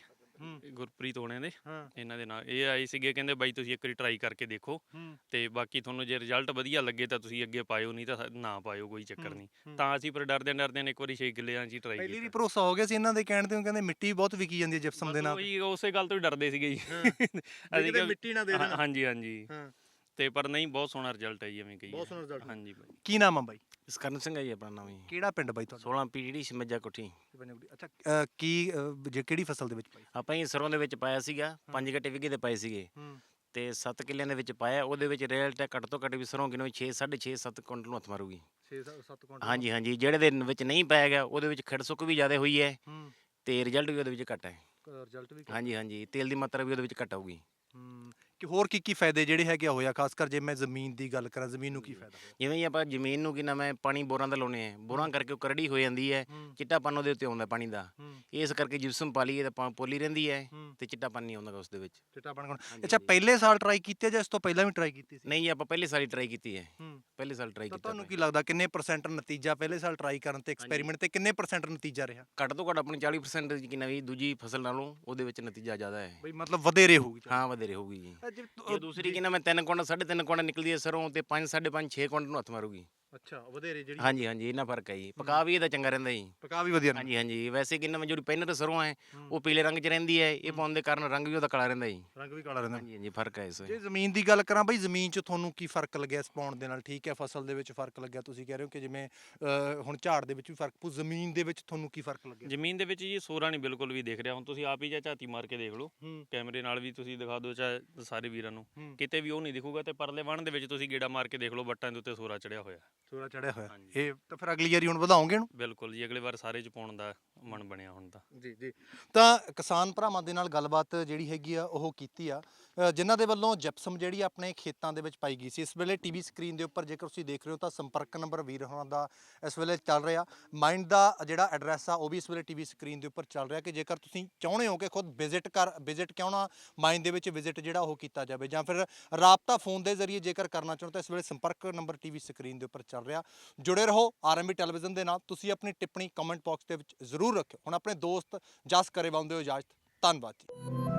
ਗੁਰਪ੍ਰੀਤ ਹੋਣਿਆਂ ਦੇ। ਹਾਂ। ਇਹਨਾਂ ਦੇ ਨਾਲ। ਇਹ ਆਏ ਸੀਗੇ ਕਹਿੰਦੇ ਬਾਈ ਤੁਸੀਂ ਇੱਕ ਵਾਰੀ ਟਰਾਈ ਕਰਕੇ ਦੇਖੋ। ਹੂੰ। ਤੇ ਬਾਕੀ ਤੁਹਾਨੂੰ ਜੇ ਰਿਜ਼ਲਟ ਵਧੀਆ ਲੱਗੇ ਤਾਂ ਤੁਸੀਂ ਅੱਗੇ ਪਾਇਓ ਨਹੀਂ ਤਾਂ ਨਾ ਪਾਇਓ ਕੋਈ ਚੱਕਰ ਨਹੀਂ। ਤਾਂ ਅਸੀਂ ਪਰ ਡਰਦੇ ਡਰਦੇ ਨੇ ਇੱਕ ਵਾਰੀ 6 ਕਿੱਲਿਆਂ 'ਚ ਹੀ ਟਰਾਈ ਪਹਿਲੀ ਕੀਤਾ। ਭਰੋਸਾ ਹੋ ਗਿਆ ਸੀ ਇਹਨਾਂ ਦੇ ਕਹਿਣ ਤੇ ਉਹ ਕਹਿੰਦੇ ਮਿੱਟੀ ਬਹੁਤ ਵਿਕੀ ਜਾਂਦੀ ਹੈ ਜਿਪਸਮ ਦੇ ਨਾਲ। ਉਹੀ ਉਸੇ ਗੱਲ ਤੋਂ ਹੀ ਡਰਦੇ ਸੀਗੇ ਜੀ। ਅਸੀਂ ਕਿਹਾ ਵੀ- ਮਿੱਟੀ ਨਾ ਦੇ ਦੇਣਾ। ਹਾਂਜੀ ਹਾਂਜੀ। ਤੇ ਪਰ ਨਹੀਂ ਬਹੁਤ ਸੋਹਣਾ ਰਿਜ਼ਲਟ ਹੈ ਜੀ ਐਵੇਂ ਕਹੀ ਬਹੁਤ ਸੋਹਣਾ ਹੈ। ਹਾਂਜੀ ਬਾਈ। ਕੀ ਨਾਮ ਆ ਬਾਈ? ਸਕਰਨ ਸਿੰਘ ਹੈ ਜੀ ਆਪਣਾ ਨਾਮ ਜੀ। ਕਿਹੜਾ ਪਿੰਡ ਬਾਈ ਤੁਹਾਡਾ? 16 ਪੀੜੀ ਸਮੱਜਾ ਕੋਠੀ। ਅੱਛਾ ਅ, ਕੀ ਅ, ਜੇ ਕਿਹੜੀ ਫਸਲ ਦੇ ਵਿੱਚ ਪਾਈ? ਆਪਾਂ ਹੀ ਸਰੋਂ ਦੇ ਵਿੱਚ ਪਾਇਆ ਸੀਗਾ ਪੰਜ ਗੱਟੇ ਵਿਗੇ ਦੇ ਪਏ ਸੀਗੇ। ਹੂੰ। ਤੇ 7 ਕਿੱਲਿਆਂ ਦੇ ਵਿੱਚ ਪਾਇਆ ਉਹਦੇ ਵਿੱਚ ਰੇਲ ਟੈ ਘੱਟ ਤੋਂ ਘੱਟ ਵੀ ਸਰੋਂ ਕਿਨੋ 6 6.5 7 ਕੁਇੰਟਲ ਨੂੰ ਹੱਥ ਮਾਰੂਗੀ। 6-7 ਕੁਇੰਟਲ ਹਾਂਜੀ ਹਾਂਜੀ ਜਿਹੜੇ ਦੇ ਵਿੱਚ ਨਹੀਂ ਪਾਇਆ ਗਿਆ ਉਹਦੇ ਵਿੱਚ ਖੜ ਸੁੱਕ ਵੀ ਜ਼ਿਆਦਾ ਹੋਈ ਹੈ ਹੂੰ। ਤੇ ਰਿਜ਼ਲਟ ਵੀ ਉਹਦੇ ਵਿੱਚ ਘੱਟ ਹੈ। ਰਿਜ਼ਲਟ ਵੀ ਹਾਂਜੀ ਹਾਂਜੀ ਤੇਲ ਦੀ ਮਾਤਰਾ ਵੀ ਉਹਦੇ ਵਿੱਚ ਘੱਟ ਆਊਗੀ। ਹੂੰ। ਕਿ ਹੋਰ ਕੀ ਕੀ ਫਾਇਦੇ ਜਿਹੜੇ ਹੈਗੇ ਆ ਹੋਇਆ ਖਾਸ ਕਰ ਜੇ ਮੈਂ ਜ਼ਮੀਨ ਦੀ ਗੱਲ ਕਰਾਂ ਜ਼ਮੀਨ ਨੂੰ ਕੀ ਫਾਇਦਾ ਹੋਇਆ ਜਿਵੇਂ ਹੀ ਆਪਾਂ ਜ਼ਮੀਨ ਨੂੰ ਕੀ ਨਾਮ ਹੈ ਪਾਣੀ ਬੋਰਾਂ ਦਾ ਲਾਉਨੇ ਆ ਬੋਰਾਂ ਕਰਕੇ ਉਹ ਕਰੜੀ ਹੋ ਜਾਂਦੀ ਹੈ ਹੂੰ। ਚਿੱਟਾ ਪਨ ਉਹਦੇ ਉੱਤੇ ਆਉਂਦਾ ਪਾਣੀ ਦਾ। ਹੂੰ। ਇਸ ਕਰਕੇ ਜਿਪਸਮ ਪਾ ਲਈਏ ਤਾਂ ਪਾ- ਪੋਲੀ ਰਹਿੰਦੀ ਹੈ ਹੂੰ। ਤੇ ਚਿੱਟਾ ਪਨ ਨਹੀਂ ਆਉਂਦਾ ਉਸ ਦੇ ਵਿੱਚ। ਚਿੱਟਾ ਬਣ ਹਾਂਜੀ, ਅੱਛਾ। ਪਹਿਲੇ ਸਾਲ ਟਰਾਈ ਕੀਤੀ ਹੈ ਜਾਂ ਇਸ ਤੋਂ ਪਹਿਲਾਂ ਵੀ ਟਰਾਈ ਕੀਤੀ ਸੀ? ਨਹੀਂ ਆਪਾਂ ਪਹਿਲੇ ਸਾਲ ਟਰਾਈ ਕੀਤੀ ਹੈ। ਹੂੰ। ਪਹਿਲੇ ਸਾਲ ਟਰਾਈ ਤਾਂ ਕੀਤਾ ਤੁਹਾਨੂੰ ਆਪਾਂ। ਕੀ ਲੱਗਦਾ ਕਿੰਨੇ ਪਰਸੈਂਟ ਨਤੀਜਾ ਪਹਿਲੇ ਸਾਲ ਟਰਾਈ ਕਰਨ ਤੇ ਐਕਸਪੈਰੀਮੈਂਟ ਤੇ ਕਿੰਨੇ ਪਰਸੈਂਟ ਨਤੀਜਾ ਰਿਹਾ? ਘੱਟ ਤੋਂ ਘੱਟ ਆਪਣੀ 40% ਦੀ ਕਿੰਨਾ ਵੀ ਦੂਜੀ ਫਸਲ ਨਾਲੋਂ ਉਹਦੇ ਵਿੱਚ ਨਤੀਜਾ ਜ਼ਿਆਦਾ ਹੈ। ਬਈ ਮਤਲਬ ਵਧੇਰੇ ਹੋਊਗੀ ਹਾਂ ਵਧੇਰੇ ਹੋਊਗੀ ਜੀ। ਜੀ ਜੇ ਦੂਸਰੀ ਕਿੰਨਾ ਮੈਂ 3 ਕੁਇੰਟਲ 3.5 ਕੁਇੰਟਲ ਨਿਕਲਦੀ ਹੈ ਸਰੋਂ ਤੇ 5 5.5 6 ਕੁਇੰਟਲ ਨੂੰ ਹੱਥ ਮਾਰੂਗੀ। ਅੱਛਾ ਵਧੇਰੇ ਜਿਹੜੀ ਹਾਂਜੀ ਹਾਂਜੀ ਇਹਨਾਂ ਫ਼ਰਕ ਹੈ ਜੀ। ਪਕਾ ਵੀ ਇਹਦਾ ਚੰਗਾ ਰਹਿੰਦਾ ਜੀ। ਪਕਾ ਵੀ ਵਧੀਆ ਹਾਂਜੀ ਹਾਂਜੀ ਵੈਸੇ ਕਿੰਨਾ ਮੈਂ ਜਿਹੜੀ ਪੈਨਰ ਸਰੋਂ ਹੈ ਹੂੰ। ਉਹ ਪੀਲੇ ਰੰਗ 'ਚ ਰਹਿੰਦੀ ਹੈ ਇਹ ਪਾਉਣ ਦੇ ਕਾਰਨ ਰੰਗ ਵੀ ਉਹਦਾ ਕਾਲਾ ਰਹਿੰਦਾ ਜੀ। ਰੰਗ ਵੀ ਕਾਲਾ ਰਹਿੰਦਾ। ਹਾਂਜੀ ਹਾਂਜੀ ਫ਼ਰਕ ਹੈ ਇਸ ਵਿੱਚ। ਜੇ ਜ਼ਮੀਨ ਦੀ ਗੱਲ ਕਰਾਂ ਬਈ ਜ਼ਮੀਨ 'ਚ ਤੁਹਾਨੂੰ ਕੀ ਫ਼ਰਕ ਲੱਗਿਆ ਸਪਾਉਣ ਦੇ ਨਾਲ? ਠੀਕ ਹੈ ਫਸਲ ਦੇ ਵਿੱਚ ਫ਼ਰਕ ਲੱਗਿਆ ਤੁਸੀਂ ਕਹਿ ਰਹੇ ਹੋ ਕਿ ਜਿਵੇਂ ਅਹ, ਹੁਣ ਝਾੜ ਦੇ ਵਿੱਚ ਵੀ ਫ਼ਰਕ ਪੂ ਜ਼ਮੀਨ ਦੇ ਵਿੱਚ ਤੁਹਾਨੂੰ ਕੀ ਫ਼ਰਕ ਲੱਗਿਆ? ਜ਼ਮੀਨ ਦੇ ਵਿੱਚ ਜੀ ਸੋਰਾ ਨਹੀਂ ਬਿਲਕੁਲ ਵੀ ਦਿਖ ਰਿਹਾ। ਹੁਣ ਤੁਸੀਂ ਆਪ ਹੀ ਜਾਂ ਝਾਤੀ ਮਾਰ ਕੇ ਦੇਖ ਲਓ। ਹੂੰ। ਕੈਮਰੇ ਨਾਲ ਵੀ ਤੁਸੀਂ ਦਿਖਾ ਦਿਓ ਚਾਹੇ ਸਾਰੇ ਵੀਰਾਂ ਨੂੰ। ਹੂੰ। ਕਿਤੇ ਵੀ ਉਹ ਨਹੀਂ ਦਿਖੂਗਾ ਤੇ ਪਰਲੇ ਵਣ ਦੇ ਵਿੱਚ ਤੁਸੀਂ ਗੇੜਾ ਮਾਰ ਕੇ ਦੇਖ ਲਓ ਬੱਟਾਂ ਦੇ ਉੱਤੇ ਸੋਰਾ ਚੜਿਆ ਹੋਇਆ। ਥੋੜਾ ਚੜਿਆ ਹੋਇਆ ਹਾਂਜੀ। ਇਹ ਤਾਂ ਫਿਰ ਅਗਲੀ ਵਾਰੀ ਹੁਣ ਵਧਾਓਗੇ ਇਹਨੂੰ ਬਿਲਕੁਲ ਜੀ ਅਗਲੇ ਵਾਰ ਸਾਰੇ ਚ ਪਾਉਣ ਦਾ ਮਨ ਬਣਿਆ ਹੁਣ ਤਾਂ ਜੀ ਜੀ। ਤਾਂ ਕਿਸਾਨ ਭਰਾਵਾਂ ਦੇ ਨਾਲ ਗੱਲਬਾਤ ਜਿਹੜੀ ਹੈਗੀ ਆ ਉਹ ਕੀਤੀ ਆ। ਅ, ਜਿਨ੍ਹਾਂ ਦੇ ਵੱਲੋਂ ਜਿਪਸਮ ਜਿਹੜੀ ਆਪਣੇ ਖੇਤਾਂ ਦੇ ਵਿੱਚ ਪਾਈ ਗਈ ਸੀ। ਇਸ ਵੇਲੇ ਟੀਵੀ ਸਕਰੀਨ ਦੇ ਉੱਪਰ ਜੇਕਰ ਤੁਸੀਂ ਦੇਖ ਰਹੇ ਹੋ ਤਾਂ ਸੰਪਰਕ ਨੰਬਰ ਵੀਰ ਹੋਣਾ ਦਾ ਇਸ ਵੇਲੇ ਚੱਲ ਰਿਹਾ। ਮਾਈਂਡ ਦਾ ਜਿਹੜਾ ਐਡਰੈਸ ਆ ਉਹ ਵੀ ਇਸ ਵੇਲੇ ਟੀਵੀ ਸਕਰੀਨ ਦੇ ਉੱਪਰ ਚੱਲ ਰਿਹਾ ਕਿ ਜੇਕਰ ਤੁਸੀਂ ਚਾਹੁੰਦੇ ਹੋ ਕਿ ਖੁਦ ਵਿਜ਼ਿਟ ਕਰ ਵਿਜ਼ਿਟ ਕਿਉਂ ਨਾ ਮਾਈਂਡ ਦੇ ਵਿੱਚ ਵਿਜ਼ਿਟ ਜਿਹੜਾ ਉਹ ਕੀਤਾ ਜਾਵੇ। ਜਾਂ ਫਿਰ ਰਾਬਤਾ ਫੋਨ ਦੇ ਜ਼ਰੀਏ ਜੇਕਰ ਕਰਨਾ ਚਾਹੁੰਦੇ ਤਾਂ ਇਸ ਵੇਲੇ ਸੰਪਰਕ ਨੰਬਰ ਟੀਵੀ ਸਕਰੀਨ ਦੇ ਉੱਪਰ ਚੱਲ ਰਿਹਾ। ਜੁੜੇ ਰਹੋ ਆਰਐਮਬੀ ਟੈਲੀਵਿਜ਼ਨ ਦੇ ਨਾਲ। ਤੁਸੀਂ ਆਪਣੀ ਟਿੱਪਣੀ ਕਮੈਂਟ ਬਾਕਸ ਦੇ ਵਿੱਚ ਜ਼ਰੂਰ ਰੱਖਿਓ। ਹੁਣ ਆਪਣੇ ਦੋਸਤ ਜਸ ਕਰੇ ਬੰਦੇ ਹੋ ਇਜਾਜ਼ਤ। ਧੰਨਵਾਦ ਜੀ।